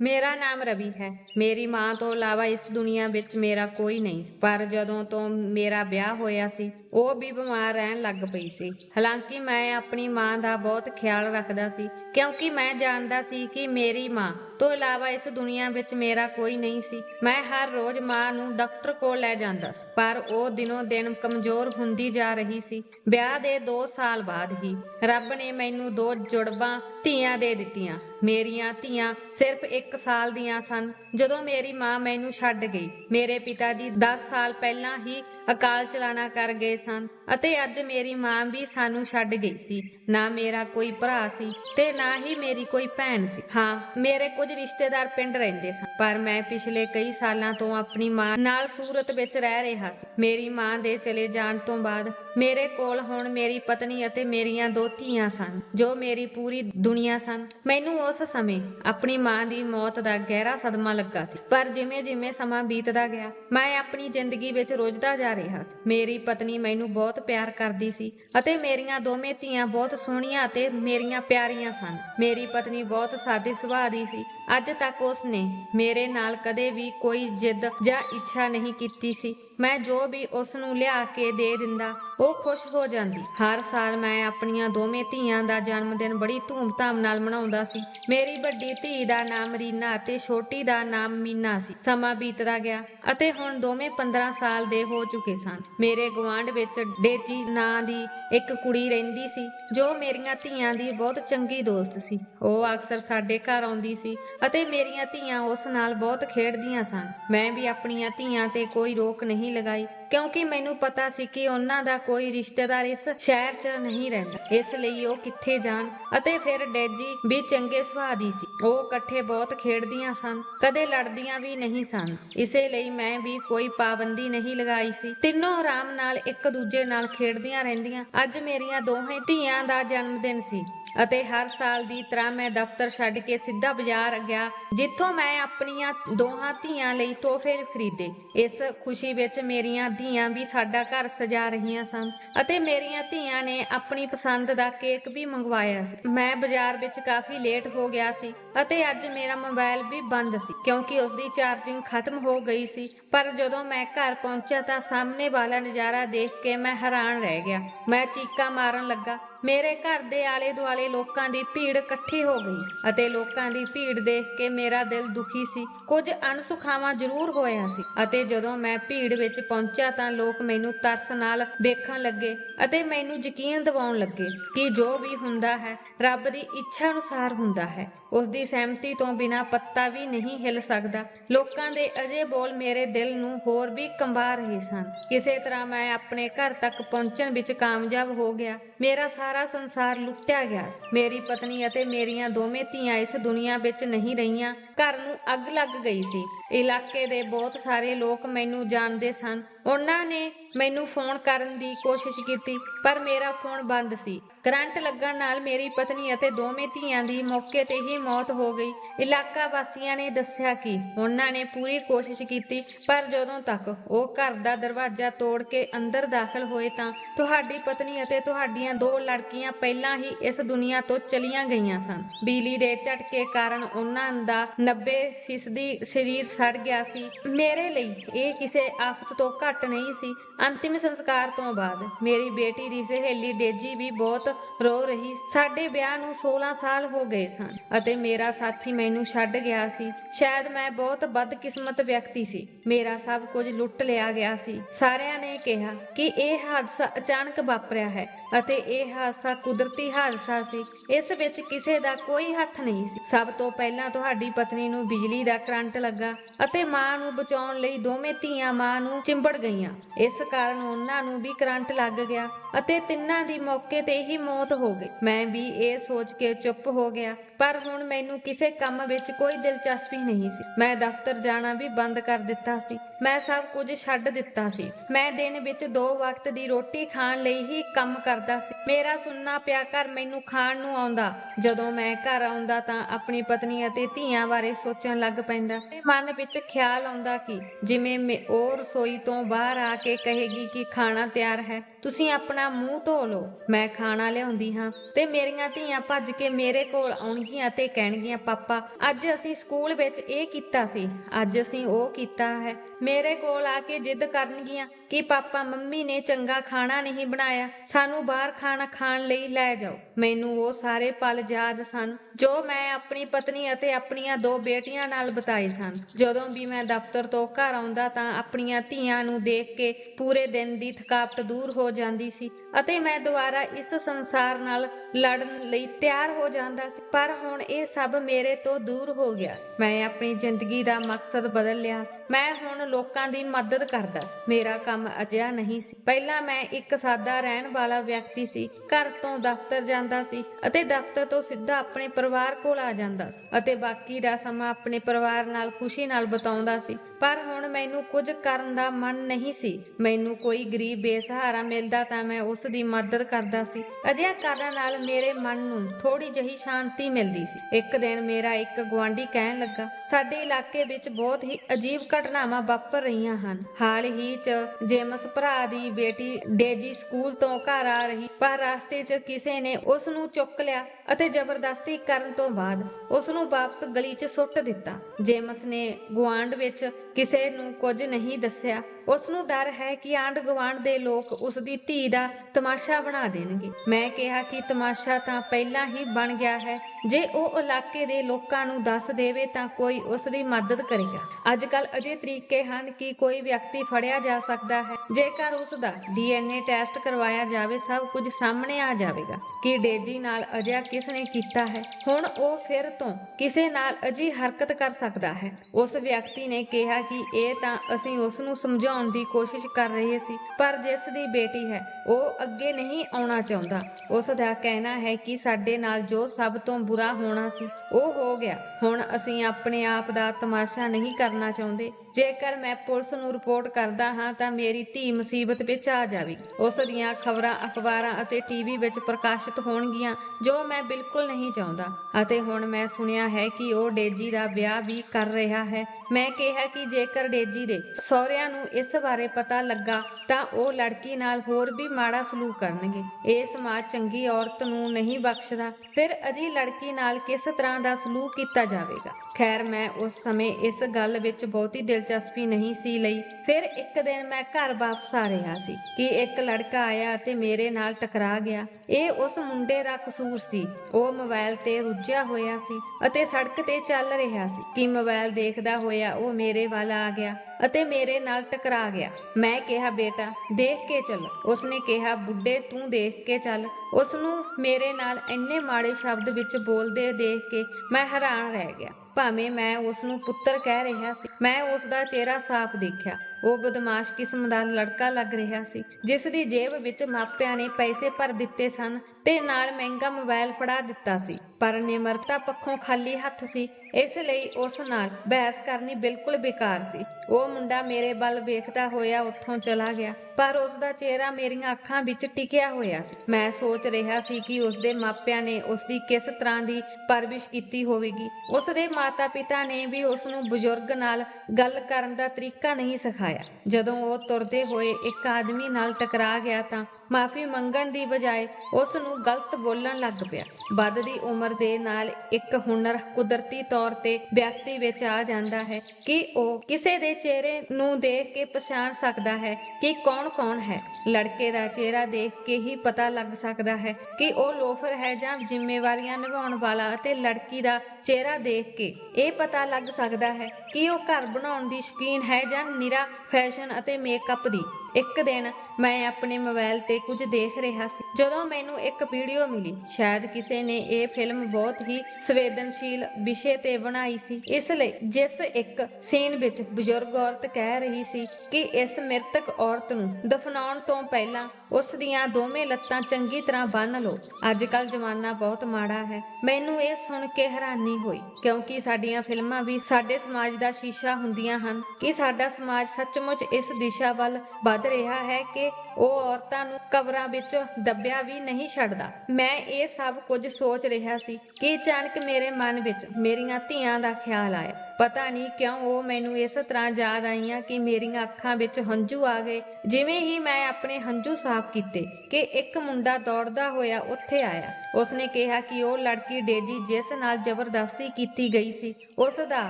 ਮੇਰਾ ਨਾਮ ਰਵੀ ਹੈ। ਮੇਰੀ ਮਾਂ ਤੋਂ ਇਲਾਵਾ ਇਸ ਦੁਨੀਆ ਵਿੱਚ ਮੇਰਾ ਕੋਈ ਨਹੀਂ ਪਰ ਜਦੋਂ ਤੋਂ ਮੇਰਾ ਵਿਆਹ ਹੋਇਆ ਸੀ, ਉਹ ਵੀ ਬਿਮਾਰ ਰਹਿਣ ਲੱਗ ਪਈ ਸੀ। ਹਾਲਾਂਕਿ ਮੈਂ ਆਪਣੀ ਮਾਂ ਦਾ ਬਹੁਤ ਖਿਆਲ ਰੱਖਦਾ ਸੀ, ਕਿਉਂਕਿ ਮੈਂ ਜਾਣਦਾ ਸੀ ਕਿ ਮੇਰੀ ਮਾਂ ਤੋਂ ਇਲਾਵਾ ਇਸ ਦੁਨੀਆ ਵਿੱਚ ਮੇਰਾ ਕੋਈ ਨਹੀਂ ਸੀ। ਮੈਂ ਹਰ ਰੋਜ਼ ਮਾਂ ਨੂੰ ਡਾਕਟਰ ਕੋਲ ਲੈ ਜਾਂਦਾ ਸੀ, ਪਰ ਉਹ ਦਿਨੋਂ ਦਿਨ ਕਮਜ਼ੋਰ ਹੁੰਦੀ ਜਾ ਰਹੀ ਸੀ। ਵਿਆਹ ਦੇ 2 ਸਾਲ ਬਾਅਦ ਹੀ ਰੱਬ ਨੇ ਮੈਨੂੰ ਦੋ ਜੁੜਬਾਂ ਧੀਆਂ ਦੇ ਦਿੱਤੀਆਂ। ਮੇਰੀਆਂ ਧੀਆਂ ਸਿਰਫ 1 ਸਾਲ ਦੀਆਂ ਸਨ। ਜਦੋਂ ਮੇਰੀ ਮਾਂ ਮੈਨੂੰ ਛੱਡ ਗਈ, ਮੇਰੇ ਪਿਤਾ ਜੀ 10 ਸਾਲ ਪਹਿਲਾਂ ਹੀ ਅਕਾਲ ਚਲਾਣਾ ਕਰ ਗਏ ਸਨ। ਅਤੇ ਅੱਜ ਮੇਰੀ ਮਾਂ ਵੀ ਸਾਨੂੰ ਛੱਡ ਗਈ ਸੀ। ਨਾ ਮੇਰਾ ਕੋਈ ਭਰਾ ਸੀ ਤੇ ਨਾ ਹੀ ਮੇਰੀ ਕੋਈ ਭੈਣ ਸੀ। ਹਾਂ, ਮੇਰੇ ਕੁਝ ਰਿਸ਼ਤੇਦਾਰ ਪਿੰਡ ਰਹਿੰਦੇ ਸਨ, ਪਰ ਮੈਂ ਪਿਛਲੇ ਕਈ ਸਾਲਾਂ ਤੋਂ ਆਪਣੀ ਮਾਂ ਨਾਲ ਸੂਰਤ ਵਿੱਚ ਰਹਿ ਰਿਹਾ ਸੀ। ਮੇਰੀ ਮਾਂ ਦੇ ਚਲੇ ਜਾਣ ਤੋਂ ਬਾਅਦ ਮੇਰੇ ਕੋਲ ਹੁਣ ਮੇਰੀ ਪਤਨੀ ਅਤੇ ਮੇਰੀਆਂ ਦੋ ਧੀਆਂ ਸਨ, ਜੋ ਮੇਰੀ ਪੂਰੀ ਦੁਨੀਆ ਸਨ। ਮੈਨੂੰ ਉਸ ਸਮੇਂ ਆਪਣੀ ਮਾਂ ਦੀ ਮੌਤ ਦਾ ਗਹਿਰਾ ਸਦਮਾ ਲੱਗਾ ਸੀ, ਪਰ ਜਿਵੇਂ ਜਿਵੇਂ ਸਮਾਂ ਬੀਤਦਾ ਗਿਆ, ਮੈਂ ਆਪਣੀ ਜ਼ਿੰਦਗੀ ਵਿੱਚ ਰੁੱਝਦਾ ਜਾ ਰਿਹਾ ਸੀ। ਮੇਰੀ ਪਤਨੀ ਮੈਨੂੰ ਬਹੁਤ ਬਹੁਤ ਪਿਆਰ ਕਰਦੀ ਸੀ ਅਤੇ ਮੇਰੀਆਂ ਦੋਵੇਂ ਧੀਆਂ ਬਹੁਤ ਸੋਹਣੀਆਂ ਅਤੇ ਮੇਰੀਆਂ ਪਿਆਰੀਆਂ ਸਨ। ਮੇਰੀ ਪਤਨੀ ਬਹੁਤ ਸਾਦੀ ਸੁਭਾਅ ਦੀ ਸੀ ਅੱਜ ਤੱਕ ਉਸਨੇ ਮੇਰੇ ਨਾਲ ਕਦੇ ਵੀ ਕੋਈ ਜਿੱਦ ਜਾਂ ਇੱਛਾ ਨਹੀਂ ਕੀਤੀ ਸੀ। ਮੈਂ ਜੋ ਵੀ ਉਸ ਨੂੰ ਲਿਆ ਕੇ ਦੇ ਦਿੰਦਾ, ਉਹ ਖੁਸ਼ ਹੋ ਜਾਂਦੀ। ਹਰ ਸਾਲ ਮੈਂ ਆਪਣੀਆਂ ਦੋਵੇਂ ਧੀਆਂ ਦਾ ਜਨਮ ਦਿਨ ਬੜੀ ਧੂਮ ਧਾਮ ਨਾਲ ਮਨਾਉਂਦਾ ਸੀ। ਮੇਰੀ ਵੱਡੀ ਧੀ ਦਾ ਨਾਮ ਰੀਨਾ ਅਤੇ ਛੋਟੀ ਦਾ ਨਾਮ ਮੀਨਾ ਸੀ। ਸਮਾਂ ਬੀਤਦਾ ਗਿਆ ਅਤੇ ਹੁਣ ਦੋਵੇਂ 15 ਸਾਲ ਦੇ ਹੋ ਚੁੱਕੇ ਸਨ। ਮੇਰੇ ਗਵਾਂਢ ਵਿੱਚ ਡੇਜੀ ਨਾਂ ਦੀ ਇੱਕ ਕੁੜੀ ਰਹਿੰਦੀ ਸੀ, ਜੋ ਮੇਰੀਆਂ ਧੀਆਂ ਦੀ ਬਹੁਤ ਚੰਗੀ ਦੋਸਤ ਸੀ। ਉਹ ਅਕਸਰ ਸਾਡੇ ਘਰ ਆਉਂਦੀ ਸੀ ਅਤੇ ਮੇਰੀਆਂ ਧੀਆਂ ਉਸ ਨਾਲ ਬਹੁਤ ਖੇਡਦੀਆਂ ਸਨ। ਮੈਂ ਵੀ ਆਪਣੀਆਂ ਧੀਆਂ ਤੇ ਕੋਈ ਰੋਕ ਨਹੀਂ ਲਗਾਈ। ਕਿਉਂਕਿ ਮੈਨੂੰ ਪਤਾ ਸੀ ਕਿ ਉਹਨਾਂ ਦਾ ਕੋਈ ਰਿਸ਼ਤੇਦਾਰ ਇਸ ਸ਼ਹਿਰ 'ਚ ਨਹੀਂ ਰਹਿੰਦਾ। ਇਸ ਲਈ ਉਹ ਕਿੱਥੇ ਜਾਣ ਅਤੇ ਫਿਰ ਡੈਜੀ ਵੀ ਚੰਗੇ ਸੁਭਾਅ ਦੀ ਸੀ। ਉਹ ਇਕੱਠੇ ਬਹੁਤ ਖੇਡਦੀਆਂ ਸਨ, ਕਦੇ ਲੜਦੀਆਂ ਵੀ ਨਹੀਂ ਸਨ। ਇਸੇ ਲਈ ਮੈਂ ਵੀ ਕੋਈ ਪਾਬੰਦੀ ਨਹੀਂ ਲਗਾਈ ਸੀ। ਤਿੰਨੋਂ ਆਰਾਮ ਨਾਲ ਇੱਕ ਦੂਜੇ ਨਾਲ ਖੇਡਦੀਆਂ ਰਹਿੰਦੀਆਂ। ਅੱਜ ਮੇਰੀਆਂ ਦੋਹੇ ਧੀਆਂ ਦਾ ਜਨਮ ਦਿਨ ਸੀ ਅਤੇ ਹਰ ਸਾਲ ਦੀ ਤਰ੍ਹਾਂ ਮੈਂ ਦਫ਼ਤਰ ਛੱਡ ਕੇ ਸਿੱਧਾ ਬਾਜ਼ਾਰ ਗਿਆ, ਜਿੱਥੋਂ ਮੈਂ ਆਪਣੀਆਂ ਦੋਹਾਂ ਧੀਆਂ ਲਈ ਤੋਹਫੇ ਖਰੀਦੇ। ਇਸ ਖੁਸ਼ੀ ਵਿੱਚ ਮੇਰੀਆਂ ਧੀਆਂ ਵੀ ਸਾਡਾ ਘਰ ਸਜਾ ਰਹੀਆਂ ਸਨ ਅਤੇ ਮੇਰੀਆਂ ਧੀਆਂ ਨੇ ਆਪਣੀ ਪਸੰਦ ਦਾ ਕੇਕ ਵੀ ਮੰਗਵਾਇਆ ਸੀ। ਮੈਂ ਬਾਜ਼ਾਰ ਵਿੱਚ ਕਾਫੀ ਲੇਟ ਹੋ ਗਿਆ ਸੀ ਅਤੇ ਅੱਜ ਮੇਰਾ ਮੋਬਾਈਲ ਵੀ ਬੰਦ ਸੀ ਕਿਉਂਕਿ ਉਸ ਦੀ ਚਾਰਜਿੰਗ ਖਤਮ ਹੋ ਗਈ ਸੀ। ਪਰ ਜਦੋਂ ਮੈਂ ਘਰ ਪਹੁੰਚਿਆ ਤਾਂ ਸਾਹਮਣੇ ਵਾਲਾ ਨਜ਼ਾਰਾ ਦੇਖ ਕੇ ਮੈਂ ਹੈਰਾਨ ਰਹਿ ਗਿਆ। ਮੈਂ ਚੀਕਾਂ ਮਾਰਨ ਲੱਗਾ। ਮੇਰੇ ਘਰ ਦੇ ਆਲੇ ਦੁਆਲੇ ਲੋਕਾਂ ਦੀ ਭੀੜ ਇਕੱਠੀ ਹੋ ਗਈ ਅਤੇ ਲੋਕਾਂ ਦੀ ਭੀੜ ਦੇਖ ਕੇ ਮੇਰਾ ਦਿਲ ਦੁਖੀ ਸੀ। ਕੁਝ ਅਣਸੁਖਾਵਾਂ ਜ਼ਰੂਰ ਹੋਇਆ ਸੀ ਅਤੇ ਜਦੋਂ ਮੈਂ ਭੀੜ ਵਿੱਚ ਪਹੁੰਚਿਆ ਤਾਂ ਲੋਕ ਮੈਨੂੰ ਤਰਸ ਨਾਲ ਵੇਖਣ ਲੱਗੇ ਅਤੇ ਮੈਨੂੰ ਯਕੀਨ ਦਿਵਾਉਣ ਲੱਗੇ ਕਿ ਜੋ ਵੀ ਹੁੰਦਾ ਹੈ, ਰੱਬ ਦੀ ਇੱਛਾ ਅਨੁਸਾਰ ਹੁੰਦਾ ਹੈ। ਉਸ ਦੀ ਸਹਿਮਤੀ ਤੋਂ ਬਿਨਾ ਪੱਤਾ ਵੀ ਨਹੀਂ ਹਿੱਲ ਸਕਦਾ। ਲੋਕਾਂ ਦੇ ਅਜੇ ਬੋਲ ਮੇਰੇ ਦਿਲ ਨੂੰ ਹੋਰ ਵੀ ਕੰਬਾ ਰਹੇ ਸਨ। ਕਿਸੇ ਤਰ੍ਹਾਂ ਮੈਂ ਆਪਣੇ ਘਰ ਤੱਕ ਪਹੁੰਚਣ ਵਿੱਚ ਕਾਮਯਾਬ ਹੋ ਗਿਆ। ਮੇਰਾ ਸਾਰਾ ਸੰਸਾਰ ਲੁੱਟਿਆ ਗਿਆ। ਮੇਰੀ ਪਤਨੀ ਅਤੇ ਮੇਰੀਆਂ ਦੋਵੇਂ ਧੀਆਂ ਇਸ ਦੁਨੀਆ ਵਿੱਚ ਨਹੀਂ ਰਹੀਆਂ। ਘਰ ਨੂੰ ਅੱਗ ਲੱਗ ਗਈ ਸੀ। ਇਲਾਕੇ ਦੇ ਬਹੁਤ ਸਾਰੇ ਲੋਕ ਮੈਨੂੰ ਜਾਣਦੇ ਸਨ। ਉਹਨਾਂ ਨੇ ਮੈਨੂੰ ਫੋਨ ਕਰਨ ਦੀ ਕੋਸ਼ਿਸ਼ ਕੀਤੀ, ਪਰ ਮੇਰਾ ਫੋਨ ਬੰਦ ਸੀ। ਕਰੰਟ ਲੱਗਣ ਨਾਲ ਮੇਰੀ ਪਤਨੀ ਅਤੇ ਦੋਵੇਂ ਧੀਆਂ ਦੀ ਮੌਕੇ ਤੇ ਹੀ ਮੌਤ ਹੋ ਗਈ। ਇਲਾਕਾ ਵਾਸੀਆਂ ਨੇ ਦੱਸਿਆ ਕਿ ਉਹਨਾਂ ਨੇ ਪੂਰੀ ਕੋਸ਼ਿਸ਼ ਕੀਤੀ, ਪਰ ਜਦੋਂ ਤੱਕ ਉਹ ਘਰ ਦਾ ਦਰਵਾਜ਼ਾ ਤੋੜ ਕੇ ਅੰਦਰ ਦਾਖਲ ਹੋਏ ਤਾਂ ਤੁਹਾਡੀ ਪਤਨੀ ਅਤੇ ਤੁਹਾਡੀਆਂ ਦੋ ਲੜਕੀਆਂ ਪਹਿਲਾਂ ਹੀ ਇਸ ਦੁਨੀਆ ਤੋਂ ਚਲੀਆਂ ਗਈਆਂ ਸਨ। ਬਿਜਲੀ ਦੇ ਝਟਕੇ ਕਾਰਨ ਉਹਨਾਂ ਦਾ 90% ਸਰੀਰ ਸੜ ਗਿਆ ਸੀ। ਮੇਰੇ ਲਈ ਇਹ ਕਿਸੇ ਆਫਤ ਤੋਂ ਘੱਟ ਨਹੀਂ ਸੀ। ਅੰਤਿਮ ਸੰਸਕਾਰ ਤੋਂ ਬਾਅਦ ਮੇਰੀ ਬੇਟੀ ਦੀ ਸਹੇਲੀ ਡੇਜੀ ਵੀ ਬਹੁਤ ਰੋ ਰਹੀ ਸਾਡੇ ਵਿਆਹ ਨੂੰ 16 ਸਾਲ ਹੋ ਗਏ ਸਨ ਅਤੇ ਮੇਰਾ ਸਾਥੀ ਮੈਨੂੰ ਛੱਡ ਗਿਆ ਸੀ। ਸ਼ਾਇਦ ਮੈਂ ਬਹੁਤ ਬਦਕਿਸਮਤ ਵਿਅਕਤੀ ਸੀ। ਮੇਰਾ ਸਭ ਕੁਝ ਲੁੱਟ ਲਿਆ ਗਿਆ ਸੀ। ਸਾਰਿਆਂ ਨੇ ਕਿਹਾ ਕਿ ਇਹ ਹਾਦਸਾ ਅਚਾਨਕ ਵਾਪਰਿਆ ਹੈ ਅਤੇ ਇਹ ਹਾਦਸਾ ਕੁਦਰਤੀ ਹਾਦਸਾ ਸੀ। ਇਸ ਵਿੱਚ ਕਿਸੇ ਦਾ ਕੋਈ ਹੱਥ ਨਹੀਂ ਸੀ। ਸਭ ਤੋਂ ਪਹਿਲਾਂ ਤੁਹਾਡੀ ਪਤਨੀ ਨੂੰ ਬਿਜਲੀ ਦਾ ਕਰੰਟ ਲੱਗਾ ਅਤੇ ਮਾਂ ਨੂੰ ਬਚਾਉਣ ਲਈ ਦੋਵੇਂ ਧੀਆਂ ਮਾਂ ਨੂੰ ਚਿੰਬੜ ਗਈਆਂ। ਇਸ ਕਾਰਨ ਉਹਨਾਂ ਨੂੰ ਵੀ ਕਰੰਟ ਲੱਗ ਗਿਆ ਅਤੇ ਤਿੰਨਾਂ ਦੀ ਮੌਕੇ ਤੇ ਹੀ ਮੌਤ ਹੋ ਗਈ। ਮੈਂ ਵੀ ਇਹ ਸੋਚ ਕੇ ਚੁੱਪ ਹੋ ਗਿਆ। ਪਰ ਹੁਣ ਮੈਨੂੰ ਕਿਸੇ ਕੰਮ ਵਿੱਚ ਕੋਈ ਦਿਲਚਸਪੀ ਨਹੀਂ ਸੀ। ਮੈਂ ਦਫ਼ਤਰ ਜਾਣਾ ਵੀ ਬੰਦ ਕਰ ਦਿੱਤਾ ਸੀ। ਮੈਂ ਸਭ ਕੁਝ ਛੱਡ ਦਿੱਤਾ ਸੀ। ਮੈਂ ਦਿਨ ਵਿੱਚ ਦੋ ਵਕਤ ਦੀ ਰੋਟੀ ਖਾਣ ਲਈ ਹੀ ਕੰਮ ਕਰਦਾ ਸੀ। ਮੇਰਾ ਸੁੰਨਾ ਪਿਆ ਘਰ ਮੈਨੂੰ ਖਾਣ ਨੂੰ ਆਉਂਦਾ। ਜਦੋਂ ਮੈਂ ਘਰ ਆਉਂਦਾ ਤਾਂ ਆਪਣੀ ਪਤਨੀ ਅਤੇ ਧੀਆਂ ਬਾਰੇ ਸੋਚਣ ਲੱਗ ਪੈਂਦਾ। ਮਨ ਵਿੱਚ ਖਿਆਲ ਆਉਂਦਾ ਕਿ ਜਿਵੇਂ ਮੈਂ ਉਹ ਰਸੋਈ ਤੋਂ ਬਾਹਰ ਆ ਕੇ ਕਹੇਗੀ ਕਿ ਖਾਣਾ ਤਿਆਰ ਹੈ। ਤੁਸੀਂ ਆਪਣਾ ਮੂੰਹ ਧੋ ਲਓ। ਮੈਂ ਖਾਣਾ ਲਿਆਉਂਦੀ ਹਾਂ ਤੇ ਮੇਰੀਆਂ ਧੀਆਂ ਭੱਜ ਕੇ ਮੇਰੇ ਕੋਲ ਆਉਣਗੀਆਂ ਤੇ ਕਹਿਣਗੀਆਂ, ਪਾਪਾ, ਅੱਜ ਅਸੀਂ ਸਕੂਲ ਵਿੱਚ ਇਹ ਕੀਤਾ ਸੀ। ਅੱਜ ਅਸੀਂ ਉਹ ਕੀਤਾ ਹੈ। ਮੇਰੇ ਕੋਲ ਆ ਕੇ ਜਿੱਦ ਕਰਨਗੀਆਂ ਕਿ ਪਾਪਾ, ਮੰਮੀ ਨੇ ਚੰਗਾ ਖਾਣਾ ਨਹੀਂ ਬਣਾਇਆ। ਸਾਨੂੰ ਬਾਹਰ ਖਾਣਾ ਖਾਣ ਲਈ ਲੈ ਜਾਓ। ਮੈਨੂੰ ਉਹ ਸਾਰੇ ਪਲ ਯਾਦ ਸਨ, ਜੋ ਮੈਂ ਆਪਣੀ ਪਤਨੀ ਅਤੇ ਆਪਣੀਆਂ ਦੋ ਬੇਟੀਆਂ ਨਾਲ ਬਿਤਾਏ ਸਨ। ਜਦੋਂ ਵੀ ਮੈਂ ਦਫ਼ਤਰ ਤੋਂ ਘਰ ਆਉਂਦਾ ਤਾਂ ਆਪਣੀਆਂ ਧੀਆਂ ਨੂੰ ਦੇਖ ਕੇ ਪੂਰੇ ਦਿਨ ਦੀ ਥਕਾਵਟ ਦੂਰ ਹੋ ਜਾਂਦੀ ਸੀ ਅਤੇ ਮੈਂ ਦੁਬਾਰਾ ਇਸ ਸੰਸਾਰ ਨਾਲ ਲੜਨ ਲਈ ਤਿਆਰ ਹੋ ਜਾਂਦਾ ਸੀ, ਪਰ ਹੁਣ ਇਹ ਸਭ ਮੇਰੇ ਤੋਂ ਦੂਰ ਹੋ ਗਿਆ ਮੈਂ ਆਪਣੀ ਜ਼ਿੰਦਗੀ ਦਾ ਮਕਸਦ ਬਦਲ ਲਿਆ ਮੈਂ ਹੁਣ ਲੋਕਾਂ ਦੀ ਮਦਦ ਕਰਦਾ ਸੀ। ਮੇਰਾ ਕੰਮ ਅਜਿਹਾ ਨਹੀਂ ਸੀ। ਪਹਿਲਾਂ ਮੈਂ ਇੱਕ ਸਾਦਾ ਰਹਿਣ ਵਾਲਾ ਵਿਅਕਤੀ ਸੀ। ਘਰ ਤੋਂ ਦਫ਼ਤਰ ਜਾਂਦਾ ਸੀ ਅਤੇ ਦਫ਼ਤਰ ਤੋਂ ਸਿੱਧਾ ਆਪਣੇ ਪਰਿਵਾਰ ਕੋਲ ਆ ਜਾਂਦਾ ਸੀ ਅਤੇ ਬਾਕੀ ਦਾ ਸਮਾਂ ਆਪਣੇ ਪਰਿਵਾਰ ਨਾਲ ਖੁਸ਼ੀ ਨਾਲ ਬਿਤਾਉਂਦਾ ਸੀ। ਪਰ ਹੁਣ ਮੈਨੂੰ ਕੁਝ ਕਰਨ ਦਾ ਮਨ ਨਹੀਂ ਸੀ। ਮੈਨੂੰ ਕੋਈ ਗਰੀਬ ਬੇਸਹਾਰਾ ਮਿਲਦਾ ਤਾਂ ਮੈਂ ਉਸ ਦੀ ਮਦਦ ਕਰਦਾ ਸੀ। ਅਜਿਹਾ ਕਰਨ ਨਾਲ ਮੇਰੇ ਮਨ ਨੂੰ ਥੋੜੀ ਜਹੀ ਸ਼ਾਂਤੀ ਮਿਲਦੀ ਸੀ। ਇੱਕ ਦਿਨ ਮੇਰਾ ਇੱਕ ਗੁਆਂਢੀ ਕਹਿਣ ਲੱਗਾ, ਸਾਡੇ ਇਲਾਕੇ ਵਿੱਚ ਬਹੁਤ ਹੀ ਅਜੀਬ ਘਟਨਾਵਾਂ ਵਾਪਰ ਰਹੀਆਂ ਹਨ। ਹਾਲ ਹੀ ਚ ਜੇਮਸ ਭਰਾ ਦੀ ਬੇਟੀ ਡੇਜੀ ਸਕੂਲ ਤੋਂ ਘਰ ਆ ਰਹੀ, ਪਰ ਰਸਤੇ 'ਚ ਕਿਸੇ ਨੇ ਉਸ ਨੂੰ ਚੁੱਕ ਲਿਆ ਅਤੇ ਜ਼ਬਰਦਸਤੀ ਕਰਨ ਤੋਂ ਬਾਅਦ ਉਸ ਨੂੰ ਵਾਪਸ ਗਲੀ 'ਚ ਸੁੱਟ ਦਿੱਤਾ। ਜੇਮਸ ਨੇ ਗੁਆਂਢ ਵਿੱਚ ਕਿਸੇ ਨੂੰ ਕੁਝ ਨਹੀਂ ਦੱਸਿਆ। ਉਸ ਨੂੰ ਡਰ ਹੈ ਕਿ ਆਂਢ ਗੁਆਂਢ ਦੇ ਲੋਕ ਉਸ ਦੀ ਧੀ ਦਾ ਤਮਾਸ਼ਾ ਬਣਾ ਦੇਣਗੇ। ਮੈਂ ਕਿਹਾ ਕਿ ਤਮਾਸ਼ਾ ਤਾਂ ਪਹਿਲਾਂ ਹੀ ਬਣ ਗਿਆ ਹੈ। ਜੇ ਉਹ ਇਲਾਕੇ ਦੇ ਲੋਕਾਂ ਨੂੰ ਦੱਸ ਦੇਵੇ ਤਾਂ ਕੋਈ ਉਸ ਦੀ ਮਦਦ ਕਰੇਗਾ। ਅੱਜ ਕੱਲ ਅਜੇ ਤਰੀਕੇ ਹਨ ਕਿ ਕੋਈ ਵਿਅਕਤੀ ਫੜਿਆ ਜਾ ਸਕਦਾ ਹੈ। ਜੇਕਰ ਉਸ ਦਾ ਡੀਐਨਏ ਟੈਸਟ ਕਰਵਾਇਆ ਜਾਵੇ, ਸਭ ਕੁਝ ਸਾਹਮਣੇ ਆ ਜਾਵੇਗਾ ਕਿ ਡੇਜੀ ਨਾਲ ਅਜਿਹਾ ਕਿਸ ਨੇ ਕੀਤਾ ਹੈ। ਹੁਣ ਉਹ ਫਿਰ ਤੋਂ ਕਿਸੇ ਨਾਲ ਅਜੀ ਹਰਕਤ ਕਰ ਸਕਦਾ ਹੈ। ਉਸ ਵਿਅਕਤੀ ਨੇ ਕਿਹਾ ਕਿ ਇਹ ਤਾਂ ਅਸੀਂ ਉਸ ਨੂੰ ਸਮਝਾਉਣ ਦੀ ਕੋਸ਼ਿਸ਼ ਕਰ ਰਹੀ ਸੀ, ਪਰ ਜਿਸ ਦੀ ਬੇਟੀ ਹੈ, ਉਹ ਅੱਗੇ ਨਹੀਂ ਆਉਣਾ ਚਾਹੁੰਦਾ। ਉਸ ਦਾ ਕਹਿਣਾ ਹੈ ਕਿ ਸਾਡੇ ਨਾਲ ਜੋ ਸਭ ਤੋਂ ਬੁਰਾ ਹੋਣਾ ਸੀ, ਉਹ ਹੋ ਗਿਆ। ਹੁਣ ਅਸੀਂ ਆਪਣੇ ਆਪ ਦਾ ਤਮਾਸ਼ਾ ਨਹੀਂ ਕਰਨਾ ਚਾਹੁੰਦੇ। ਜੇਕਰ ਮੈਂ ਪੁਲਿਸ ਨੂੰ ਰਿਪੋਰਟ ਕਰਦਾ ਹਾਂ, ਤਾਂ ਮੇਰੀ ਧੀ ਮੁਸੀਬਤ ਵਿੱਚ ਆ ਜਾਵੇਗੀ। ਉਸ ਦੀਆਂ ਖਬਰਾਂ ਅਖਬਾਰਾਂ ਅਤੇ ਟੀਵੀ ਵਿੱਚ ਪ੍ਰਕਾਸ਼ਿਤ ਹੋਣਗੀਆਂ, ਜੋ ਮੈਂ ਬਿਲਕੁਲ ਨਹੀਂ ਚਾਹੁੰਦਾ। ਅਤੇ ਹੁਣ ਮੈਂ ਸੁਣਿਆ ਹੈ ਕਿ ਉਹ ਡੇਜੀ ਦਾ ਵਿਆਹ ਵੀ ਕਰ ਰਿਹਾ ਹੈ। ਮੈਂ ਕਿਹਾ ਕਿ ਜੇਕਰ ਡੇਜੀ ਦੇ ਸਹੁਰਿਆਂ ਨੂੰ ਇਸ ਇਸ ਬਾਰੇ ਪਤਾ ਲੱਗਾ ਤਾਂ ਉਹ ਲੜਕੀ ਨਾਲ ਹੋਰ ਵੀ ਮਾੜਾ ਸਲੂਕ ਕਰਨਗੇ। ਇਹ ਸਮਾਜ ਚੰਗੀ ਔਰਤ ਨੂੰ ਨਹੀਂ ਬਖਸ਼ਦਾ। ਫਿਰ ਅਜੀ ਲੜਕੀ ਨਾਲ ਕਿਸ ਤਰ੍ਹਾਂ ਦਾ ਸਲੂਕ ਕੀਤਾ ਜਾਵੇਗਾ? ਖੈਰ, ਮੈਂ ਉਸ ਸਮੇਂ ਇਸ ਗੱਲ ਵਿੱਚ ਬਹੁਤੀ ਦਿਲਚਸਪੀ ਨਹੀਂ ਸੀ ਲਈ। ਫਿਰ ਇੱਕ ਦਿਨ ਮੈਂ ਘਰ ਵਾਪਸ ਆ ਰਿਹਾ ਸੀ ਕਿ ਇੱਕ ਲੜਕਾ ਆਇਆ ਅਤੇ ਮੇਰੇ ਨਾਲ ਟਕਰਾ ਗਿਆ। ਇਹ ਉਸ ਮੁੰਡੇ ਦਾ ਕਸੂਰ ਸੀ। ਉਹ ਮੋਬਾਈਲ ਤੇ ਰੁੱਝਿਆ ਹੋਇਆ ਸੀ ਅਤੇ ਸੜਕ ਤੇ ਚੱਲ ਰਿਹਾ ਸੀ। ਕਿ ਮੋਬਾਈਲ ਦੇਖਦਾ ਹੋਇਆ ਉਹ ਮੇਰੇ ਵੱਲ ਆ ਗਿਆ ਅਤੇ ਮੇਰੇ ਨਾਲ ਟਕਰਾ ਗਿਆ। ਮੈਂ ਕਿਹਾ, ਬੇਟਾ, ਦੇਖ ਕੇ ਚੱਲ। ਉਸਨੇ ਕਿਹਾ, ਬੁੱਢੇ, ਤੂੰ ਦੇਖ ਕੇ ਚੱਲ। ਉਸ ਨੂੰ ਮੇਰੇ ਨਾਲ ਇੰਨੇ ਮਾੜੇ ਸ਼ਬਦ ਵਿੱਚ ਬੋਲਦੇ ਦੇਖ ਕੇ ਮੈਂ ਹੈਰਾਨ ਰਹਿ ਗਿਆ। ਭਾਵੇਂ ਮੈਂ ਉਸ ਨੂੰ ਪੁੱਤਰ ਕਹਿ ਰਿਹਾ ਸੀ, ਮੈਂ ਉਸ ਦਾ ਚਿਹਰਾ ਸਾਫ਼ ਦੇਖਿਆ। ਉਹ ਬਦਮਾਸ਼ ਕਿਸਮ ਦਾ ਲੜਕਾ ਲੱਗ ਰਿਹਾ ਸੀ, ਜਿਸ ਦੀ ਜੇਬ ਵਿੱਚ ਮਾਪਿਆਂ ਨੇ ਪੈਸੇ ਭਰ ਦਿੱਤੇ ਸਨ। ਤੇ ਨਾਲ ਮਹਿੰਗਾ ਮੋਬਾਈਲ ਫੜਾ ਦਿੱਤਾ ਸੀ, ਪਰ ਨਿਮਰਤਾ ਪੱਖੋਂ ਖਾਲੀ ਹੱਥ ਸੀ, ਇਸ ਲਈ ਉਸ ਨਾਲ ਬਹਿਸ ਕਰਨੀ ਬਿਲਕੁਲ ਬੇਕਾਰ ਸੀ। ਉਹ ਮੁੰਡਾ ਮੇਰੇ ਵੱਲ ਵੇਖਦਾ ਹੋਇਆ ਉੱਥੋਂ ਚਲਾ ਗਿਆ, ਪਰ ਉਸ ਦਾ ਚਿਹਰਾ ਮੇਰੀਆਂ ਅੱਖਾਂ ਵਿੱਚ ਟਿਕਿਆ ਹੋਇਆ ਸੀ। ਮੈਂ ਸੋਚ ਰਿਹਾ ਸੀ ਕਿ ਉਸ ਦੇ ਮਾਪਿਆਂ ਨੇ ਉਸ ਦੀ ਕਿਸ ਤਰ੍ਹਾਂ ਦੀ ਪਰਵਿਸ਼ ਕੀਤੀ ਹੋਵੇਗੀ। ਉਸ ਦੇ ਮਾਤਾ-ਪਿਤਾ ਨੇ ਵੀ ਉਸ ਨੂੰ ਬਜ਼ੁਰਗ ਨਾਲ ਗੱਲ ਕਰਨ ਦਾ ਤਰੀਕਾ ਨਹੀਂ ਸਿਖਾਇਆ। ਜਦੋਂ ਉਹ ਤੁਰਦੇ ਹੋਏ ਇੱਕ ਆਦਮੀ ਨਾਲ ਟਕਰਾ ਗਿਆ ਤਾਂ ਮਾਫੀ ਮੰਗਣ ਦੀ ਬਜਾਏ ਉਸ ਨੂੰ ਗਲਤ ਬੋਲਣ ਲੱਗ ਪਿਆ। ਵੱਧਦੀ ਉਮਰ ਦੇ ਨਾਲ ਇੱਕ ਹੁਨਰ ਕੁਦਰਤੀ ਤੌਰ ਤੇ ਵਿਅਕਤੀ ਵਿੱਚ ਆ ਜਾਂਦਾ ਹੈ ਕਿ ਉਹ ਕਿਸੇ ਦੇ ਚਿਹਰੇ ਨੂੰ ਦੇਖ ਕੇ ਪਛਾਣ ਸਕਦਾ ਹੈ ਕਿ ਕੌਣ ਕੌਣ ਹੈ। ਲੜਕੇ ਦਾ ਚਿਹਰਾ ਦੇਖ ਕੇ ਹੀ ਪਤਾ ਲੱਗ ਸਕਦਾ ਹੈ ਕਿ ਉਹ ਲੋਫਰ ਹੈ ਜਾਂ ਜ਼ਿੰਮੇਵਾਰੀਆਂ ਨਿਭਾਉਣ ਵਾਲਾ ਅਤੇ ਲੜਕੀ ਦਾ ਚਿਹਰਾ ਦੇਖ ਕੇ ਇਹ ਪਤਾ ਲੱਗ ਸਕਦਾ ਹੈ ਕਿ ਉਹ ਘਰ ਬਣਾਉਣ ਦੀ ਸ਼ੌਕੀਨ ਹੈ ਜਾਂ ਨਿਰਾ ਫੈਸ਼ਨ ਅਤੇ ਮੇਕਅਪ ਦੀ। ਇੱਕ ਦਿਨ ਮੈਂ ਆਪਣੇ ਮੋਬਾਈਲ ਤੇ ਕੁਝ ਦੇਖ ਰਿਹਾ ਸੀ। ਜਦੋਂ ਮੈਨੂੰ ਇੱਕ ਵੀਡੀਓ ਮਿਲੀ, ਸ਼ਾਇਦ ਕਿਸੇ ਨੇ ਇਹ ਫਿਲਮ ਬਹੁਤ ਹੀ ਸੰਵੇਦਨਸ਼ੀਲ ਵਿਸ਼ੇ ਤੇ ਬਣਾਈ ਸੀ। ਇਸ ਲਈ ਜਿਸ ਇੱਕ ਸੀਨ ਵਿੱਚ ਬਜ਼ੁਰਗ ਔਰਤ ਕਹਿ ਰਹੀ ਸੀ ਕਿ ਇਸ ਮ੍ਰਿਤਕ ਔਰਤ ਨੂੰ ਦਫਨਾਉਣ ਤੋਂ ਪਹਿਲਾਂ ਉਸ ਦੀਆਂ ਦੋਵੇਂ ਲੱਤਾਂ ਚੰਗੀ ਤਰ੍ਹਾਂ ਬੰਨ ਲਓ। ਅੱਜ ਕੱਲ ਜ਼ਮਾਨਾ ਬਹੁਤ ਮਾੜਾ ਹੈ। ਮੈਨੂੰ ਇਹ ਸੁਣ ਕੇ ਹੈਰਾਨੀ ਹੋਈ, ਕਿਉਂਕਿ ਸਾਡੀਆਂ ਫਿਲਮਾਂ ਵੀ ਸਾਡੇ ਸਮਾਜ ਦਾ ਸ਼ੀਸ਼ਾ ਹੁੰਦੀਆਂ ਹਨ। ਕਿ ਸਾਡਾ ਸਮਾਜ ਸੱਚਮੁੱਚ ਇਸ ਦਿਸ਼ਾ ਵੱਲ ਵੱਧ ਰਿਹਾ ਹੈ ਕਿ एक ਉਹ ਔਰਤਾਂ ਨੂੰ ਕਬਰਾਂ ਵਿੱਚ ਦੱਬਿਆ ਵੀ ਨਹੀਂ ਛੱਡਦਾ। ਮੈਂ ਇਹ ਸਭ ਕੁਝ ਸੋਚ ਰਿਹਾ ਸੀ ਕਿ ਅਚਾਨਕ ਮੇਰੇ ਮਨ ਵਿੱਚ ਮੇਰੀਆਂ ਧੀਆਂ ਦਾ ਖਿਆਲ ਆਇਆ। ਪਤਾ ਨਹੀਂ ਕਿਉਂ ਉਹ ਮੈਨੂੰ ਇਸ ਤਰ੍ਹਾਂ ਯਾਦ ਆਈਆਂ ਕਿ ਮੇਰੀਆਂ ਅੱਖਾਂ ਵਿੱਚ ਹੰਝੂ ਆ ਗਏ। ਜਿਵੇਂ ਹੀ ਮੈਂ ਆਪਣੇ ਹੰਝੂ ਸਾਫ਼ ਕੀਤੇ ਕਿ ਇੱਕ ਮੁੰਡਾ ਦੌੜਦਾ ਹੋਇਆ ਉੱਥੇ ਆਇਆ, ਉਸਨੇ ਕਿਹਾ ਕਿ ਉਹ ਲੜਕੀ ਡੇਜੀ ਜਿਸ ਨਾਲ ਜ਼ਬਰਦਸਤੀ ਕੀਤੀ ਗਈ ਸੀ ਉਸ ਦਾ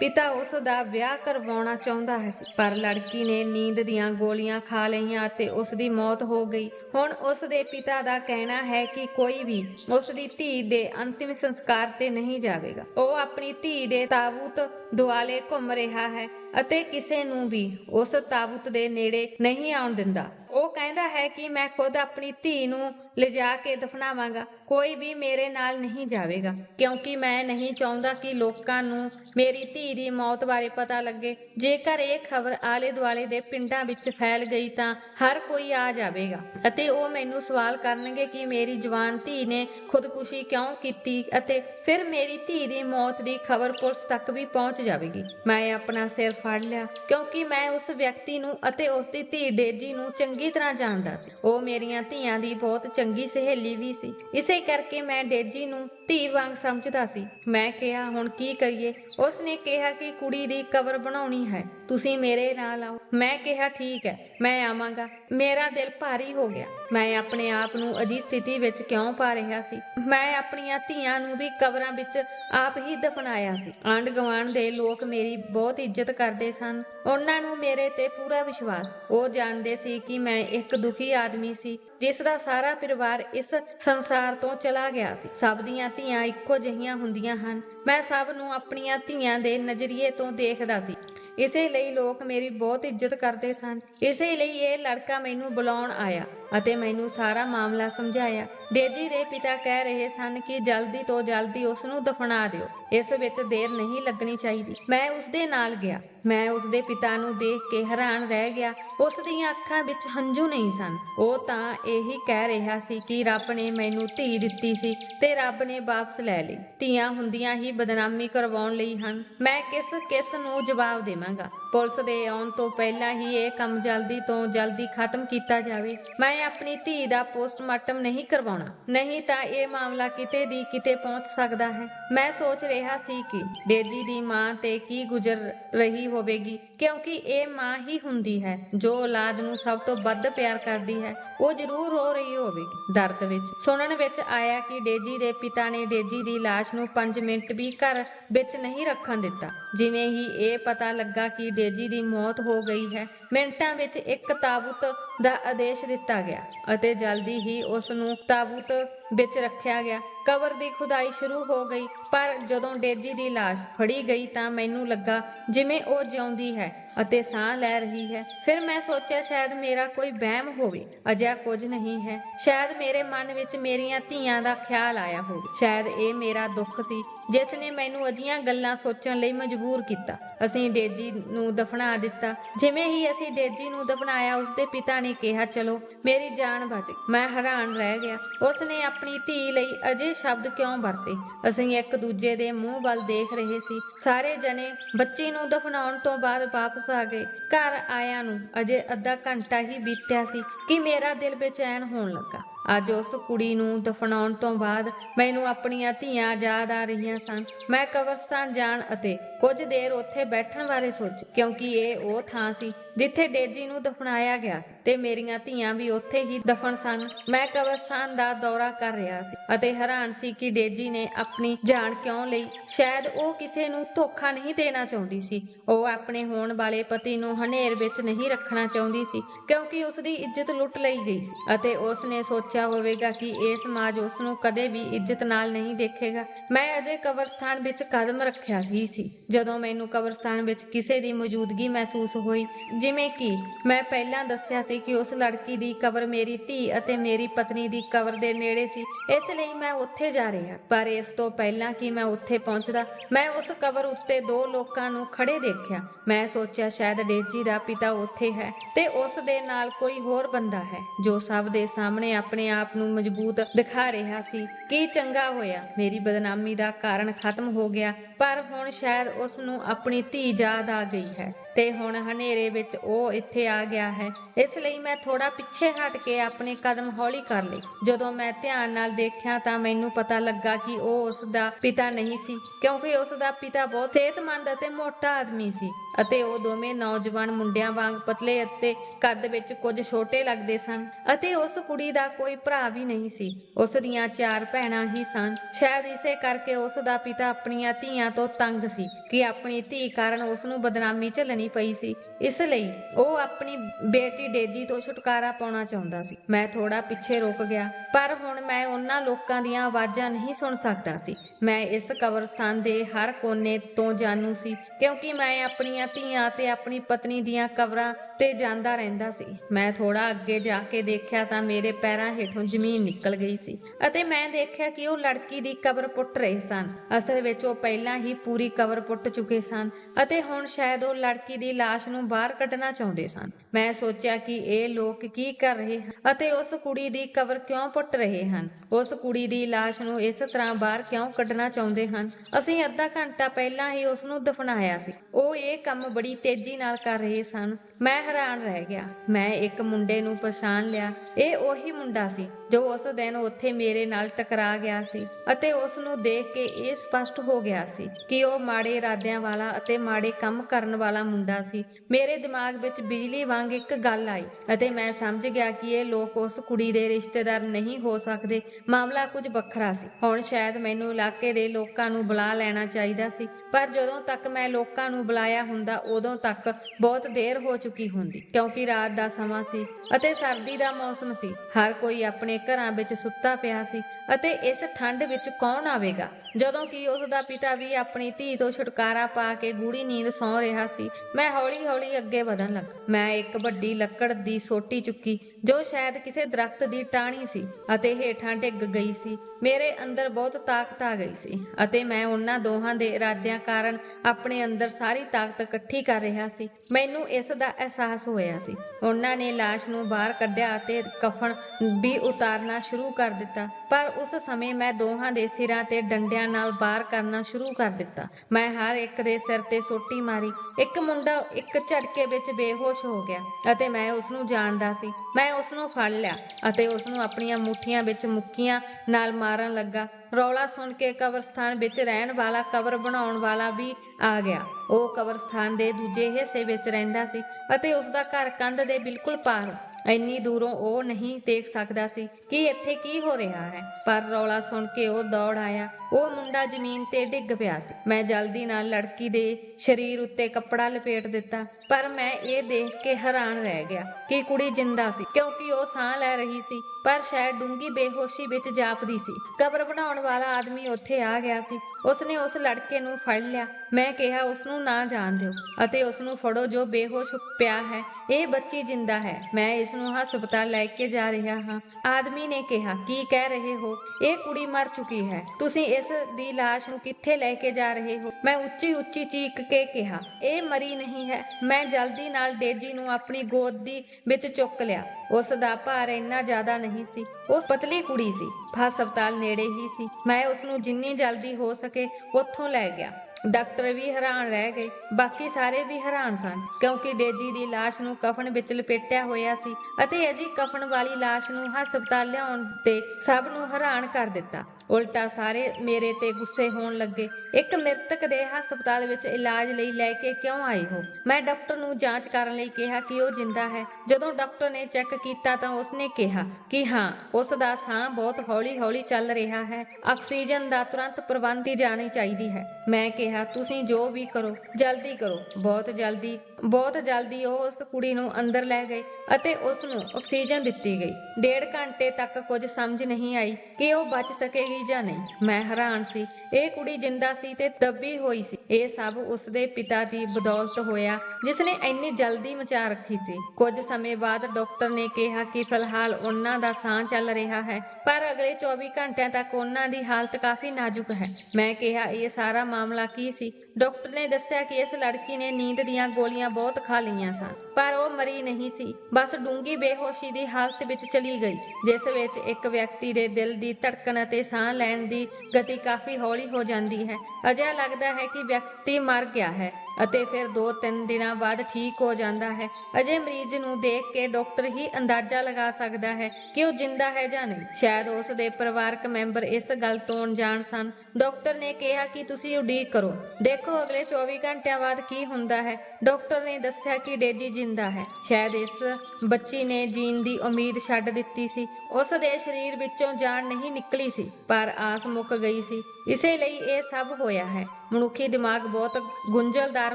ਪਿਤਾ ਉਸ ਦਾ ਵਿਆਹ ਕਰਵਾਉਣਾ ਚਾਹੁੰਦਾ ਹੈ ਸੀ। ਪਰ ਲੜਕੀ ਨੇ ਨੀਂਦ ਦੀਆਂ ਗੋਲੀਆਂ ਖਾ ਲਈਆਂ ਅਤੇ ਉਸ ਦੀ ਮੌਤ ਹੋ ਗਈ। ਹੁਣ ਉਸ ਦੇ ਪਿਤਾ ਦਾ ਕਹਿਣਾ ਹੈ ਕਿ ਕੋਈ ਵੀ ਉਸ ਦੀ ਧੀ ਦੇ ਅੰਤਿਮ ਸੰਸਕਾਰ ਤੇ ਨਹੀਂ ਜਾਵੇਗਾ। ਉਹ ਆਪਣੀ ਧੀ ਦੇ ਤਾਬੂਤ ਦੁਆਲੇ ਘੁੰਮ ਰਿਹਾ ਹੈ ਅਤੇ ਕਿਸੇ ਨੂੰ ਵੀ ਉਸ ਤਾਬੂਤ ਦੇ ਨੇੜੇ ਨਹੀਂ ਆਉਣ ਦਿੰਦਾ। ਉਹ ਕਹਿੰਦਾ ਹੈ ਕਿ ਮੈਂ ਖੁਦ ਆਪਣੀ ਧੀ ਨੂੰ ਲਿਜਾ ਕੇ ਦਫਨਾਵਾਂਗਾ, ਕੋਈ ਵੀ ਮੇਰੇ ਨਾਲ ਨਹੀਂ ਜਾਵੇਗਾ, ਕਿਉਂਕਿ ਮੈਂ ਨਹੀਂ ਚਾਹੁੰਦਾ ਕਿ ਲੋਕਾਂ ਨੂੰ ਮੇਰੀ ਧੀ ਦੀ ਮੌਤ ਬਾਰੇ ਪਤਾ ਲੱਗੇ। ਜੇਕਰ ਇਹ ਖਬਰ ਆਲੇ ਦੁਆਲੇ ਦੇ ਪਿੰਡਾਂ ਵਿੱਚ ਫੈਲ ਗਈ ਤਾਂ ਹਰ ਕੋਈ ਆ ਜਾਵੇਗਾ। ਅਤੇ ਉਹ ਮੈਨੂੰ ਸਵਾਲ ਕਰਨਗੇ ਕਿ ਮੇਰੀ ਜਵਾਨ ਧੀ ਨੇ ਖੁਦਕੁਸ਼ੀ ਕਿਉਂ ਕੀਤੀ ਅਤੇ ਫਿਰ ਮੇਰੀ ਧੀ ਦੀ ਮੌਤ ਦੀ ਖਬਰ ਪੁਲਿਸ ਤੱਕ ਵੀ ਪਹੁੰਚ ਜਾਵੇਗੀ। ਮੈਂ ਆਪਣਾ ਸਿਰ ਫੜ ਲਿਆ, ਕਿਉਂਕਿ ਮੈਂ ਉਸ ਵਿਅਕਤੀ ਨੂੰ ਅਤੇ ਉਸ ਦੀ ਧੀ ਡੇਜੀ ਨੂੰ ਚੰਗੀ ਚੰਗੀ ਤਰ੍ਹਾਂ ਜਾਣਦਾ ਸੀ। ਉਹ ਮੇਰੀਆਂ ਧੀਆਂ ਦੀ ਬਹੁਤ ਚੰਗੀ ਸਹੇਲੀ ਵੀ ਸੀ। ਇਸੇ ਕਰਕੇ ਮੈਂ ਡੇਜੀ ਨੂੰ ਧੀ ਵਾਂਗ ਸਮਝਦਾ ਸੀ। ਮੈਂ ਕਿਹਾ, ਹੁਣ ਕੀ ਕਰੀਏ? ਉਸ ਨੇ ਕਿਹਾ ਕਿ ਕੁੜੀ ਦੀ ਕਬਰ ਬਣਾਉਣੀ ਹੈ। ਤੁਸੀਂ ਮੇਰੇ ਨਾਲ ਆਓ। ਮੈਂ ਕਿਹਾ, ਠੀਕ ਹੈ, ਮੈਂ ਆਵਾਂਗਾ। ਮੇਰਾ ਦਿਲ ਭਾਰੀ ਹੋ ਗਿਆ। ਮੈਂ ਆਪਣੇ ਆਪ ਨੂੰ ਅਜੀ ਸਥਿਤੀ ਵਿੱਚ ਕਿਉਂ ਪਾ ਰਿਹਾ ਸੀ? ਮੈਂ ਆਪਣੀਆਂ ਧੀਆਂ ਨੂੰ ਵੀ ਕਬਰਾਂ ਵਿੱਚ ਆਪ ਹੀ ਦਫਨਾਇਆ ਸੀ। ਆਂਢ ਗੁਆਂਢ ਦੇ ਲੋਕ ਮੇਰੀ ਬਹੁਤ ਇੱਜ਼ਤ ਕਰਦੇ ਸਨ। ਉਹਨਾਂ ਨੂੰ ਮੇਰੇ ਤੇ ਪੂਰਾ ਵਿਸ਼ਵਾਸ। ਉਹ ਜਾਣਦੇ ਸੀ ਕਿ ਮੈਂ ਇੱਕ ਦੁਖੀ ਆਦਮੀ ਸੀ। ਜਿਸ ਦਾ ਸਾਰਾ ਪਰਿਵਾਰ ਇਸ ਸੰਸਾਰ ਤੋਂ ਚਲਾ ਗਿਆ ਸੀ। ਸਭ ਦੀਆਂ ਧੀਆਂ ਇੱਕੋ ਜਿਹੀਆਂ ਹੁੰਦੀਆਂ ਹਨ। ਮੈਂ ਸਭ ਨੂੰ ਆਪਣੀਆਂ ਧੀਆਂ ਦੇ ਨਜ਼ਰੀਏ ਤੋਂ ਦੇਖਦਾ ਸੀ। ਇਸੇ ਲਈ ਲੋਕ ਮੇਰੀ ਬਹੁਤ ਇੱਜ਼ਤ ਕਰਦੇ ਸਨ। ਇਸੇ ਲਈ ਇਹ ਲੜਕਾ ਮੈਨੂੰ ਬੁਲਾਉਣ ਆਇਆ। ਅਤੇ ਮੈਨੂੰ ਸਾਰਾ ਮਾਮਲਾ ਸਮਝਾਇਆ। ਡੇਜੀ ਦੇ ਪਿਤਾ ਕਹਿ ਰਹੇ ਸਨ ਕਿ ਜਲਦੀ ਤੋਂ ਜਲਦੀ ਉਸ ਨੂੰ ਦਫਨਾ ਦਿਓ। ਇਸ ਵਿੱਚ ਦੇਰ ਨਹੀਂ ਲੱਗਣੀ ਚਾਹੀਦੀ। ਮੈਂ ਉਸ ਦੇ ਨਾਲ ਗਿਆ। ਮੈਂ ਉਸ ਦੇ ਪਿਤਾ ਨੂੰ ਦੇਖ ਕੇ ਹੈਰਾਨ ਰਹਿ ਗਿਆ। ਉਸ ਦੀਆਂ ਅੱਖਾਂ ਵਿੱਚ ਹੰਝੂ ਨਹੀਂ ਸਨ। ਉਹ ਤਾਂ ਇਹੀ ਕਹਿ ਰਿਹਾ ਸੀ ਕਿ ਰੱਬ ਨੇ ਮੈਨੂੰ ਧੀ ਦਿੱਤੀ ਸੀ ਤੇ ਰੱਬ ਨੇ ਵਾਪਸ ਲੈ ਲਈ। ਧੀਆਂ ਹੁੰਦੀਆਂ ਹੀ ਬਦਨਾਮੀ ਕਰਵਾਉਣ ਲਈ ਹਨ। ਮੈਂ ਕਿਸ ਕਿਸ ਨੂੰ ਜਵਾਬ ਦੇਵਾਂਗਾ? ਪੁਲਿਸ ਦੇ ਆਉਣ ਤੋਂ ਪਹਿਲਾਂ ਹੀ ਇਹ ਕੰਮ ਜਲਦੀ ਤੋਂ ਜਲਦੀ ਖਤਮ ਕੀਤਾ ਜਾਵੇ। ਮੈਂ ਆਪਣੀ ਧੀ ਦਾ ਪੋਸਟਮਾਰਟਮ ਨਹੀਂ ਕਰਵਾਉਣਾ। ਨਹੀਂ ਤਾਂ ਇਹ ਮਾਮਲਾ ਕਿਤੇ ਦੀ ਕਿਤੇ ਪਹੁੰਚ ਸਕਦਾ ਹੈ। ਮੈਂ ਸੋਚ ਰਿਹਾ ਸੀ ਕਿ ਡੇਜੀ ਦੀ ਮਾਂ ਤੇ ਕੀ ਗੁਜ਼ਰ ਰਹੀ ਹੋਵੇਗੀ, ਕਿਉਂਕਿ ਇਹ ਮਾਂ ਹੀ ਹੁੰਦੀ ਹੈ, ਜੋ ਔਲਾਦ ਨੂੰ ਸਭ ਤੋਂ ਵੱਧ ਪਿਆਰ ਕਰਦੀ ਹੈ। ਉਹ ਜ਼ਰੂਰ ਰੋ ਰਹੀ ਹੋਵੇਗੀ ਦਰਦ ਵਿੱਚ ਸੁਣਨ ਵਿੱਚ ਆਇਆ ਕਿ ਡੇਜੀ ਦੇ ਪਿਤਾ ਨੇ ਡੇਜੀ ਦੀ ਲਾਸ਼ ਨੂੰ 5 ਮਿੰਟ ਵੀ ਘਰ ਵਿੱਚ ਨਹੀਂ ਰੱਖਣ ਦਿੱਤਾ। ਜਿਵੇਂ ਹੀ ਇਹ ਪਤਾ ਲੱਗਾ ਕਿ ਡੇਜੀ ਦੀ ਮੌਤ ਹੋ ਗਈ ਹੈ। ਮਿੰਟਾਂ ਵਿੱਚ ਇੱਕ ਤਾਬੂਤ ਦਾ ਆਦੇਸ਼ ਦਿੱਤਾ ਗਿਆ ਅਤੇ ਜਲਦੀ ਹੀ ਉਸ ਨੂੰ ਤਾਬੂਤ ਵਿੱਚ ਰੱਖਿਆ ਗਿਆ। ਕਬਰ ਦੀ ਖੁਦਾਈ ਸ਼ੁਰੂ ਹੋ ਗਈ, ਪਰ ਜਦੋਂ ਡੇਜੀ ਦੀ ਲਾਸ਼ ਫੜੀ ਗਈ ਤਾਂ ਮੈਨੂੰ ਲੱਗਾ ਜਿਵੇਂ ਉਹ ਜਿਉਂਦੀ ਹੈ ਅਤੇ ਸਾਹ ਲੈ ਰਹੀ ਹੈ। ਫਿਰ ਮੈਂ ਸੋਚਿਆ, ਸ਼ਾਇਦ ਮੇਰਾ ਕੋਈ ਵਹਿਮ ਹੋਵੇ, ਅਜਿਹਾ ਕੁਝ ਨਹੀਂ ਹੈ। ਸ਼ਾਇਦ ਮੇਰੇ ਮਨ ਵਿੱਚ ਮੇਰੀਆਂ ਧੀਆਂ ਦਾ ਖਿਆਲ ਆਇਆ ਹੋਵੇ। ਸ਼ਾਇਦ ਇਹ ਮੇਰਾ ਦੁੱਖ ਸੀ, ਜਿਸ ਨੇ ਮੈਨੂੰ ਅਜੀਆਂ ਗੱਲਾਂ ਸੋਚਣ ਲਈ ਮਜਬੂਰ ਕੀਤਾ। ਅਸੀਂ ਡੇਜੀ ਨੂੰ ਦਫਨਾ ਦਿੱਤਾ। ਜਿਵੇਂ ਹੀ ਅਸੀਂ ਡੇਜੀ ਨੂੰ ਦਫਨਾਇਆ, ਉਸਦੇ ਪਿਤਾ ਨੇ ਕਿਹਾ, ਚਲੋ, ਮੇਰੀ ਜਾਨ ਬਚ ਗਈ। ਮੈਂ ਹੈਰਾਨ ਰਹਿ ਗਿਆ। ਉਸ ਨੇ ਆਪਣੀ ਧੀ ਲਈ ਅਜੇ ਸ਼ਬਦ ਕਿਉਂ ਵਰਤੇ? ਅਸੀਂ ਇੱਕ ਦੂਜੇ ਦੇ ਮੂੰਹ ਵੱਲ ਦੇਖ ਰਹੇ ਸੀ। ਸਾਰੇ ਜਣੇ ਬੱਚੀ ਨੂੰ ਦਫਨਾਉਣ ਤੋਂ ਬਾਅਦ ਵਾਪਸ ਆ ਗਏ। ਘਰ ਆਇਆਂ ਨੂੰ ਅਜੇ ਅੱਧਾ ਘੰਟਾ ਹੀ ਬੀਤਿਆ ਸੀ ਕਿ ਮੇਰਾ ਦਿਲ ਬੇਚੈਨ ਹੋਣ ਲੱਗਾ। ਅੱਜ ਉਸ ਕੁੜੀ ਨੂੰ ਦਫਨਾਉਣ ਤੋਂ ਬਾਅਦ ਮੈਨੂੰ ਆਪਣੀਆਂ ਧੀਆਂ ਯਾਦ ਆ ਰਹੀਆਂ ਸਨ। ਮੈਂ ਕਬਰਸਤਾਨ ਜਾਣ ਅਤੇ ਕੁਝ ਦੇਰ ਉੱਥੇ ਬੈਠਣ ਬਾਰੇ ਸੋਚ, ਕਿਉਂਕਿ ਇਹ ਉਹ ਥਾਂ ਸੀ ਜਿੱਥੇ ਡੇਜੀ ਨੂੰ ਦਫਨਾਇਆ ਗਿਆ ਸੀ ਤੇ ਮੇਰੀਆਂ ਧੀਆਂ ਵੀ ਉੱਥੇ ਹੀ ਦਫਨ ਸਨ। ਮੈਂ ਕਬਰਸਤਾਨ ਦਾ ਦੌਰਾ ਕਰ ਰਿਹਾ ਸੀ ਅਤੇ ਹੈਰਾਨ ਸੀ ਕਿ ਡੇਜੀ ਨੇ ਆਪਣੀ ਜਾਨ ਕਿਉਂ ਲਈ। ਸ਼ਾਇਦ ਉਹ ਕਿਸੇ ਨੂੰ ਧੋਖਾ ਨਹੀਂ ਦੇਣਾ ਚਾਹੁੰਦੀ ਸੀ। ਉਹ ਆਪਣੇ ਹੋਣ ਵਾਲੇ ਪਤੀ ਨੂੰ ਹਨੇਰ ਵਿੱਚ ਨਹੀਂ ਰੱਖਣਾ ਚਾਹੁੰਦੀ ਸੀ, ਕਿਉਂਕਿ ਉਸ ਦੀ ਇੱਜ਼ਤ ਲੁੱਟ ਲਈ ਗਈ ਸੀ ਅਤੇ ਉਸ ਨੇ ਸੋਚਿਆ ਹੋਵੇਗਾ ਕਿ ਇਹ ਸਮਾਜ ਉਸ ਨੂੰ ਕਦੇ ਵੀ ਇੱਜ਼ਤ ਨਾਲ ਨਹੀਂ ਦੇਖੇਗਾ। ਮੈਂ ਅਜੇ ਕਬਰਸਤਾਨ ਵਿੱਚ ਕਦਮ ਰੱਖਿਆ ਹੀ ਸੀ। ਜਦੋਂ ਮੈਨੂੰ ਕਬਰਸਤਾਨ ਵਿੱਚ ਕਿਸੇ ਦੀ ਮੌਜੂਦਗੀ ਮਹਿਸੂਸ ਹੋਈ, ਜਿਵੇਂ ਕਿ ਮੈਂ ਪਹਿਲਾਂ ਦੱਸਿਆ ਸੀ ਕਿ ਉਸ ਲੜਕੀ ਦੀ ਕਬਰ ਮੇਰੀ ਧੀ ਅਤੇ ਮੇਰੀ ਪਤਨੀ ਦੀ ਕਬਰ ਦੇ ਨੇੜੇ ਸੀ, ਇਸ ਲਈ ਮੈਂ ਉੱਥੇ ਜਾ ਰਿਹਾ। ਪਰ ਇਸ ਤੋਂ ਪਹਿਲਾਂ ਕਿ ਮੈਂ ਉੱਥੇ ਪਹੁੰਚਦਾ, ਮੈਂ ਉਸ ਕਬਰ ਉੱਤੇ ਦੋ ਲੋਕਾਂ ਨੂੰ ਖੜੇ ਦੇਖਿਆ। ਮੈਂ ਸੋਚਿਆ, ਸ਼ਾਇਦ ਡੇਜੀ ਦਾ ਪਿਤਾ ਉੱਥੇ ਹੈ ਤੇ ਉਸ ਦੇ ਨਾਲ ਕੋਈ ਹੋਰ ਬੰਦਾ ਹੈ, ਜੋ ਸਭ ਦੇ ਸਾਹਮਣੇ ਆਪਣੇ ਆਪਣੇ ਆਪ ਨੂੰ ਮਜ਼ਬੂਤ ਦਿਖਾ ਰਿਹਾ ਸੀ। ਕੀ ਚੰਗਾ ਹੋਇਆ? ਮੇਰੀ ਬਦਨਾਮੀ ਦਾ ਕਾਰਨ ਖਤਮ ਹੋ ਗਿਆ, ਪਰ ਹੁਣ ਸ਼ਾਇਦ ਉਸ ਨੂੰ ਆਪਣੀ ਧੀ ਯਾਦ ਆ ਗਈ ਹੈ। ਤੇ ਹੁਣ ਹਨੇਰੇ ਵਿੱਚ ਉਹ ਇੱਥੇ ਆ ਗਿਆ ਹੈ। ਇਸ ਲਈ ਮੈਂ ਥੋੜਾ ਪਿੱਛੇ ਹਟ ਕੇ ਆਪਣੇ ਕਦਮ ਹੌਲੀ ਕਰ ਲਏ। ਜਦੋਂ ਮੈਂ ਧਿਆਨ ਨਾਲ ਦੇਖਿਆ ਤਾਂ ਮੈਨੂੰ ਪਤਾ ਲੱਗਾ ਕਿ ਉਹ ਉਸ ਦਾ ਪਿਤਾ ਨਹੀਂ ਸੀ, ਕਿਉਂਕਿ ਉਸ ਦਾ ਪਿਤਾ ਬਹੁਤ ਸਿਹਤਮੰਦ ਅਤੇ ਮੋਟਾ ਆਦਮੀ ਸੀ ਅਤੇ ਉਹ ਦੋਵੇਂ ਨੌਜਵਾਨ ਮੁੰਡਿਆਂ ਵਾਂਗ ਪਤਲੇ ਅਤੇ ਕੱਦ ਵਿੱਚ ਕੁਝ ਛੋਟੇ ਲੱਗਦੇ ਸਨ ਅਤੇ ਉਸ ਕੁੜੀ ਦਾ ਕੋਈ ਭਰਾ ਵੀ ਨਹੀਂ ਸੀ। ਉਸ ਦੀਆਂ ਚਾਰ ਭੈਣਾਂ ਹੀ ਸਨ। ਸ਼ਾਇਦ ਇਸੇ ਕਰਕੇ ਉਸ ਦਾ ਪਿਤਾ ਆਪਣੀਆਂ ਧੀਆਂ ਤੋਂ ਤੰਗ ਸੀ ਕਿ ਆਪਣੀ ਧੀ ਕਾਰਨ ਉਸ ਨੂੰ ਬਦਨਾਮੀ ਝੱਲਣੀ ਪਈ ਸੀ। ਇਸ ਲਈ ਉਹ ਆਪਣੀ ਬੇਟੀ ਡੇਜੀ ਤੋਂ ਛੁਟਕਾਰਾ ਪਾਉਣਾ ਚਾਹੁੰਦਾ ਸੀ। ਮੈਂ ਥੋੜਾ ਪਿੱਛੇ ਰੁਕ ਗਿਆ, ਪਰ ਹੁਣ ਮੈਂ ਉਹਨਾਂ ਲੋਕਾਂ ਦੀਆਂ ਆਵਾਜ਼ਾਂ ਨਹੀਂ ਸੁਣ ਸਕਦਾ ਸੀ। ਮੈਂ ਇਸ ਕਬਰਸਤਾਨ ਦੇ ਹਰ ਕੋਨੇ ਤੋਂ ਜਾਣੂ ਸੀ, ਕਿਉਂਕਿ ਮੈਂ ਆਪਣੀਆਂ ਧੀਆਂ ਤੇ ਆਪਣੀ ਪਤਨੀ ਦੀਆਂ ਕਬਰਾਂ ਤੇ ਜਾਂਦਾ ਰਹਿੰਦਾ ਸੀ। ਮੈਂ ਥੋੜਾ ਅੱਗੇ ਜਾ ਕੇ ਦੇਖਿਆ ਤਾਂ ਮੇਰੇ ਪੈਰਾਂ ਹੇਠੋਂ ਜ਼ਮੀਨ ਨਿਕਲ ਗਈ ਸੀ ਅਤੇ ਮੈਂ ਦੇਖਿਆ ਕਿ ਉਹ ਲੜਕੀ ਦੀ ਕਬਰ ਪੁੱਟ ਰਹੇ ਸਨ। ਅਸਲ ਵਿੱਚ ਉਹ ਪਹਿਲਾਂ ਹੀ ਪੂਰੀ ਕਬਰ ਪੁੱਟ ਚੁੱਕੇ ਸਨ ਅਤੇ ਹੁਣ ਸ਼ਾਇਦ ਉਹ ਲੜਕੀ ਦੀ ਲਾਸ਼ ਨੂੰ ਬਾਹਰ ਕੱਢਣਾ ਚਾਹੁੰਦੇ ਸਨ। ਮੈਂ ਸੋਚਿਆ ਕਿ ਇਹ ਲੋਕ ਕੀ ਕਰ ਰਹੇ ਹਨ ਅਤੇ ਉਸ ਕੁੜੀ ਦੀ ਕਬਰ ਕਿਉਂ ਪੁੱਟ ਰਹੇ ਹਨ? ਉਸ ਕੁੜੀ ਦੀ ਲਾਸ਼ ਨੂੰ ਇਸ ਤਰ੍ਹਾਂ ਬਾਹਰ ਕਿਉਂ ਕੱਢਣਾ ਚਾਹੁੰਦੇ ਹਨ? ਅਸੀਂ ਅੱਧਾ ਘੰਟਾ ਪਹਿਲਾਂ ਹੀ ਉਸ ਨੂੰ ਦਫਨਾਇਆ ਸੀ। ਉਹ ਇਹ ਕੰਮ ਬੜੀ ਤੇਜ਼ੀ ਨਾਲ ਕਰ ਰਹੇ ਸਨ। ਮੈਂ ਹੈਰਾਨ ਰਹਿ ਗਿਆ। ਮੈਂ ਇੱਕ ਮੁੰਡੇ ਨੂੰ ਪਛਾਣ ਲਿਆ। ਇਹ ਉਹੀ ਮੁੰਡਾ ਸੀ। ਜੋ ਉਸ ਦਿਨ ਉੱਥੇ ਮੇਰੇ ਨਾਲ ਟਕਰਾ ਗਿਆ ਸੀ ਅਤੇ ਉਸ ਨੂੰ ਦੇਖ ਕੇ ਇਹ ਸਪਸ਼ਟ ਹੋ ਗਿਆ ਸੀ ਕਿ ਉਹ ਮਾੜੇ ਇਰਾਦਿਆਂ ਵਾਲਾ ਅਤੇ ਮਾੜੇ ਕੰਮ ਕਰਨ ਵਾਲਾ ਮੁੰਡਾ ਸੀ। ਮੇਰੇ ਦਿਮਾਗ ਵਿੱਚ ਬਿਜਲੀ ਵਾਂਗ ਇੱਕ ਗੱਲ ਆਈ ਅਤੇ ਮੈਂ ਸਮਝ ਗਿਆ ਕਿ ਇਹ ਲੋਕ ਉਸ ਕੁੜੀ ਦੇ ਰਿਸ਼ਤੇਦਾਰ ਨਹੀਂ ਹੋ ਸਕਦੇ। ਮਾਮਲਾ ਕੁਝ ਵੱਖਰਾ ਸੀ। ਹੁਣ ਸ਼ਾਇਦ ਮੈਨੂੰ ਇਲਾਕੇ ਦੇ ਲੋਕਾਂ ਨੂੰ ਬੁਲਾ ਲੈਣਾ ਚਾਹੀਦਾ ਸੀ, ਪਰ ਜਦੋਂ ਤੱਕ ਮੈਂ ਲੋਕਾਂ ਨੂੰ ਬੁਲਾਇਆ ਹੁੰਦਾ, ਉਦੋਂ ਤੱਕ ਬਹੁਤ ਦੇਰ ਹੋ ਚੁੱਕੀ ਹੁੰਦੀ, ਕਿਉਂਕਿ ਰਾਤ ਦਾ ਸਮਾਂ ਸੀ ਅਤੇ ਸਰਦੀ ਦਾ ਮੌਸਮ ਸੀ। ਹਰ ਕੋਈ ਆਪਣੇ ਘਰਾਂ ਵਿੱਚ ਸੁੱਤਾ ਪਿਆ ਸੀ ਅਤੇ ਇਸ ਠੰਡ ਵਿੱਚ ਕੌਣ ਆਵੇਗਾ? ਜਦੋਂ ਕਿ ਉਸ ਦਾ ਪਿਤਾ ਵੀ ਆਪਣੀ ਧੀ ਤੋਂ ਛੁਟਕਾਰਾ ਪਾ ਕੇ ਗੂੜੀ ਨੀਂਦ ਸੌਂ ਰਿਹਾ ਸੀ, ਮੈਂ ਹੌਲੀ-ਹੌਲੀ ਅੱਗੇ ਵਧਣ ਲੱਗਾ। ਮੈਂ ਇੱਕ ਵੱਡੀ ਲੱਕੜ ਦੀ ਸੋਟੀ ਚੁੱਕੀ ਜੋ ਸ਼ਾਇਦ ਕਿਸੇ ਦਰਖਤ ਦੀ ਟਾਹਣੀ ਸੀ ਅਤੇ ਹੇਠਾਂ ਡਿੱਗ ਗਈ ਸੀ, ਮੇਰੇ ਅੰਦਰ ਬਹੁਤ ਤਾਕਤ ਆ ਗਈ ਸੀ ਅਤੇ ਮੈਂ ਉਹਨਾਂ ਦੋਹਾਂ ਦੇ ਇਰਾਦਿਆਂ ਕਾਰਨ ਆਪਣੇ ਅੰਦਰ ਸਾਰੀ ਤਾਕਤ ਇਕੱਠੀ ਕਰ ਰਿਹਾ ਸੀ। ਮੈਨੂੰ ਇਸ ਦਾ ਅਹਿਸਾਸ ਹੋਇਆ ਸੀ। ਉਹਨਾਂ ਨੇ ਲਾਸ਼ ਨੂੰ ਬਾਹਰ ਕੱਢਿਆ ਅਤੇ ਕਫਨ ਵੀ ਉਤਾਰਨਾ ਸ਼ੁਰੂ ਕਰ ਦਿੱਤਾ। ਪਰ ਉਸ ਸਮੇਂ ਮੈਂ ਦੋਹਾਂ ਦੇ ਸਿਰਾਂ ਤੇ ਡੰਡਿਆਂ ਨਾਲ ਬਾਹਰ ਕਰਨਾ ਸ਼ੁਰੂ ਕਰ ਦਿੱਤਾ। ਮੈਂ ਹਰ ਇੱਕ ਦੇ ਸਿਰ ਤੇ ਸੋਟੀ ਮਾਰੀ। ਇੱਕ ਮੁੰਡਾ ਇੱਕ ਝਟਕੇ ਵਿੱਚ ਬੇਹੋਸ਼ ਹੋ ਗਿਆ ਅਤੇ ਮੈਂ ਉਸ ਨੂੰ ਜਾਣਦਾ ਸੀ। ਮੈਂ ਉਸ ਨੂੰ ਫੜ ਲਿਆ ਅਤੇ ਉਸ ਨੂੰ ਆਪਣੀਆਂ ਮੁੱਠੀਆਂ ਵਿੱਚ ਮੁੱਕੀਆਂ ਨਾਲ ਮਾਰਨ ਲੱਗਾ। ਰੌਲਾ ਸੁਣ ਕੇ ਕਬਰਸਤਾਨ ਵਿੱਚ ਰਹਿਣ ਵਾਲਾ ਕਬਰ ਬਣਾਉਣ ਵਾਲਾ ਵੀ ਆ ਗਿਆ। ਉਹ ਕਬਰਸਤਾਨ ਦੇ ਦੂਜੇ ਹਿੱਸੇ ਵਿੱਚ ਰਹਿੰਦਾ ਸੀ ਅਤੇ ਉਸ ਦਾ ਘਰ ਕੰਧ ਦੇ ਬਿਲਕੁਲ ਪਾਰ ਇੰਨੀ ਦੂਰੋਂ ਉਹ ਨਹੀਂ ਦੇਖ ਸਕਦਾ ਸੀ ਕਿ ਇੱਥੇ ਕੀ ਹੋ ਰਿਹਾ ਹੈ। ਪਰ ਰੌਲਾ ਸੁਣ ਕੇ ਉਹ ਦੌੜ ਆਇਆ। ਉਹ ਮੁੰਡਾ ਜ਼ਮੀਨ ਤੇ ਡਿੱਗ ਪਿਆ ਸੀ। ਮੈਂ ਜਲਦੀ ਨਾਲ ਲੜਕੀ ਦੇ ਸਰੀਰ ਉੱਤੇ ਕੱਪੜਾ ਲਪੇਟ ਦਿੱਤਾ। ਪਰ ਮੈਂ ਇਹ ਦੇਖ ਕੇ ਹੈਰਾਨ ਰਹਿ ਗਿਆ ਕਿ ਕੁੜੀ ਜਿੰਦਾ ਸੀ, ਕਿਉਂਕਿ ਉਹ ਸਾਹ ਲੈ ਰਹੀ ਸੀ। ਪਰ ਸ਼ਾਇਦ ਡੂੰਗੀ ਬੇਹੋਸ਼ੀ ਵਿੱਚ ਜਾਪਦੀ ਸੀ। ਕਬਰ ਬਣਾਉਣ ਵਾਲਾ ਆਦਮੀ ਉੱਥੇ ਆ ਗਿਆ ਸੀ। ਉਸਨੇ ਉਸ ਲੜਕੇ ਨੂੰ ਫੜ ਲਿਆ। ਮੈਂ ਕਿਹਾ ਉਸ ਨੂੰ ਨਾ ਜਾਣ ਦਿਓ ਅਤੇ ਉਸ ਨੂੰ ਫੜੋ ਜੋ ਬੇਹੋਸ਼ ਪਿਆ ਹੈ। ਇਹ ਬੱਚੀ ਜਿੰਦਾ ਹੈ। ਮੈਂ ਇਸ ਨੂੰ ਹਸਪਤਾਲ ਲੈ ਕੇ ਜਾ ਰਿਹਾ ਹਾਂ। ਆਦਮੀ ਨੇ ਕਿਹਾ, ਕੀ ਕਹਿ ਰਹੇ ਹੋ? ਇਹ ਕੁੜੀ ਮਰ ਚੁੱਕੀ ਹੈ। ਤੁਸੀਂ ਇਸ ਦੀ ਲਾਸ਼ ਨੂੰ ਕਿੱਥੇ ਲੈ ਕੇ ਜਾ ਰਹੇ ਹੋ? ਮੈਂ ਉੱਚੀ ਉੱਚੀ ਚੀਕ ਕੇ ਕਿਹਾ, ਇਹ ਮਰੀ ਨਹੀਂ ਹੈ। ਮੈਂ ਜਲਦੀ ਨਾਲ ਡੇਜੀ ਨੂੰ ਆਪਣੀ ਗੋਦ ਦੀ ਵਿੱਚ ਚੁੱਕ ਲਿਆ। ਉਸ ਦਾ ਭਾਰ ਇੰਨਾ ਜ਼ਿਆਦਾ ਨਹੀਂ ਸੀ। ਉਹ ਪਤਲੀ ਕੁੜੀ ਸੀ। ਹਸਪਤਾਲ ਨੇੜੇ ਹੀ ਸੀ। ਮੈਂ ਉਸ ਨੂੰ ਜਿੰਨੀ ਜਲਦੀ ਹੋ ਸਕੇ ਉੱਥੋਂ ਲੈ ਗਿਆ। ਡਾਕਟਰ ਵੀ ਹੈਰਾਨ ਰਹਿ ਗਏ। ਬਾਕੀ ਸਾਰੇ ਵੀ ਹੈਰਾਨ ਸਨ, ਕਿਉਂਕਿ ਡੇਜੀ ਦੀ ਲਾਸ਼ ਨੂੰ ਕਫਨ ਵਿੱਚ ਲਪੇਟਿਆ ਹੋਇਆ ਸੀ ਅਤੇ ਅਜੀ ਕਫਨ ਵਾਲੀ ਲਾਸ਼ ਨੂੰ ਹਸਪਤਾਲ ਲਿਆਉਣ ਤੇ ਸਭ ਨੂੰ ਹੈਰਾਨ ਕਰ ਦਿੱਤਾ। ਉਲਟਾ ਸਾਰੇ ਮੇਰੇ ਤੇ ਗੁੱਸੇ ਹੋਣ ਲੱਗੇ। ਇੱਕ ਮ੍ਰਿਤਕ ਦੇ ਹਸਪਤਾਲ ਵਿੱਚ ਇਲਾਜ ਲਈ ਲੈ ਕੇ ਕਿਉਂ ਆਏ ਹੋ? ਮੈਂ ਡਾਕਟਰ ਨੂੰ ਜਾਂਚ ਕਰਨ ਲਈ ਕਿਹਾ ਕਿ ਉਹ ਜਿੰਦਾ ਹੈ। ਜਦੋਂ ਡਾਕਟਰ ਨੇ ਚੈੱਕ ਕੀਤਾ ਤਾਂ ਉਸਨੇ ਕਿਹਾ ਕਿ ਹਾਂ ਉਸ ਦਾ ਸਾਹ ਬਹੁਤ ਹੌਲੀ-ਹੌਲੀ ਚੱਲ ਰਿਹਾ ਹੈ। ਆਕਸੀਜਨ ਦਾ ਤੁਰੰਤ ਪ੍ਰਬੰਧ ਕੀਤੀ ਜਾਣੀ ਚਾਹੀਦੀ ਹੈ। ਮੈਂ ਕਿਹਾ, ਤੁਸੀਂ ਜੋ ਵੀ ਕਰੋ, ਜਲਦੀ ਕਰੋ, ਬਹੁਤ ਜਲਦੀ ਬਹੁਤ ਜਲਦੀ ਉਹ ਉਸ ਕੁੜੀ ਨੂੰ ਅੰਦਰ ਲੈ ਗਏ ਅਤੇ ਉਸ ਨੂੰ ਆਕਸੀਜਨ ਦਿੱਤੀ ਗਈ। ਡੇਢ ਘੰਟੇ ਤੱਕ ਕੁਝ ਸਮਝ ਨਹੀਂ ਆਈ ਕਿ ਉਹ ਬਚ ਸਕੇਗੀ ਜਾਂ ਨਹੀਂ। ਮੈਂ ਹੈਰਾਨ ਸੀ। ਇਹ ਕੁੜੀ ਜਿੰਦਾ ਸੀ ਤੇ ਦੱਬੀ ਹੋਈ ਸੀ। ਇਹ ਸਭ ਉਸ ਦੇ ਪਿਤਾ ਦੀ ਬਦੌਲਤ ਹੋਇਆ, ਜਿਸ ਨੇ ਇੰਨੀ ਜਲਦੀ ਮਚਾ ਰੱਖੀ ਸੀ। ਕੁਝ ਸਮੇਂ ਬਾਅਦ ਡਾਕਟਰ ਨੇ ਕਿਹਾ ਕਿ ਫਿਲਹਾਲ ਉਹਨਾਂ ਦਾ ਸਾਹ ਚੱਲ ਰਿਹਾ ਹੈ, ਪਰ ਅਗਲੇ 24 ਘੰਟਿਆਂ ਤੱਕ ਉਹਨਾਂ ਦੀ ਹਾਲਤ ਕਾਫੀ ਨਾਜ਼ੁਕ ਹੈ। ਮੈਂ ਕਿਹਾ, ਇਹ ਸਾਰਾ ਮਾਮਲਾ ਕੀ ਸੀ? ਡਾਕਟਰ ਨੇ ਦੱਸਿਆ ਕਿ ਇਸ ਲੜਕੀ ਨੇ ਨੀਂਦ ਦੀਆਂ ਗੋਲੀਆਂ ਬਹੁਤ ਖਾ ਲਈਆਂ ਸਨ, ਪਰ ਉਹ ਮਰੀ ਨਹੀਂ ਸੀ। ਬਸ ਡੂੰਗੀ ਬੇਹੋਸ਼ੀ ਦੀ ਹਾਲਤ ਵਿੱਚ ਚਲੀ ਗਈ ਜਿਸ ਵਿੱਚ ਇੱਕ ਵਿਅਕਤੀ ਦੇ ਦਿਲ ਦੀ ਧੜਕਣ ਅਤੇ ਸਾਹ ਲੈਣ ਦੀ ਗਤੀ ਕਾਫੀ ਹੌਲੀ ਹੋ ਜਾਂਦੀ ਹੈ। ਅਜਿਹਾ ਲੱਗਦਾ ਹੈ ਕਿ ਵਿਅਕਤੀ ਮਰ ਗਿਆ ਹੈ ਅਤੇ ਫਿਰ 2-3 ਦਿਨਾਂ ਬਾਅਦ ਠੀਕ ਹੋ ਜਾਂਦਾ ਹੈ। ਅਜੇ ਮਰੀਜ਼ ਨੂੰ ਦੇਖ ਕੇ ਡਾਕਟਰ ਹੀ ਅੰਦਾਜ਼ਾ ਲਗਾ ਸਕਦਾ ਹੈ ਕਿ ਉਹ ਜਿੰਦਾ ਹੈ ਜਾਂ ਨਹੀਂ। ਸ਼ਾਇਦ ਉਸ ਦੇ ਪਰਿਵਾਰਕ ਮੈਂਬਰ ਇਸ ਗੱਲ ਤੋਂ ਅਣਜਾਣ ਸਨ ਡਾਕਟਰ ਨੇ ਕਿਹਾ ਕਿ ਤੁਸੀਂ ਉਡੀਕ ਕਰੋ। ਦੇਖੋ ਅਗਲੇ 24 ਘੰਟਿਆਂ ਬਾਅਦ ਕੀ ਹੁੰਦਾ ਹੈ। ਡਾਕਟਰ ਨੇ ਦੱਸਿਆ ਕਿ ਡੇਜੀ ਜਿੰਦਾ ਹੈ। ਸ਼ਾਇਦ ਇਸ ਬੱਚੀ ਨੇ ਜੀਣ ਦੀ ਉਮੀਦ ਛੱਡ ਦਿੱਤੀ ਸੀ। ਉਸ ਦੇ ਸਰੀਰ ਵਿੱਚੋਂ ਜਾਨ ਨਹੀਂ ਨਿਕਲੀ ਸੀ, ਪਰ ਆਸ ਮੁੱਕ ਗਈ ਸੀ। ਇਸੇ ਲਈ ਇਹ ਸਭ ਹੋਇਆ ਹੈ। ਮਨੁੱਖੀ ਦਿਮਾਗ ਬਹੁਤ ਗੁੰਝਲਦਾਰ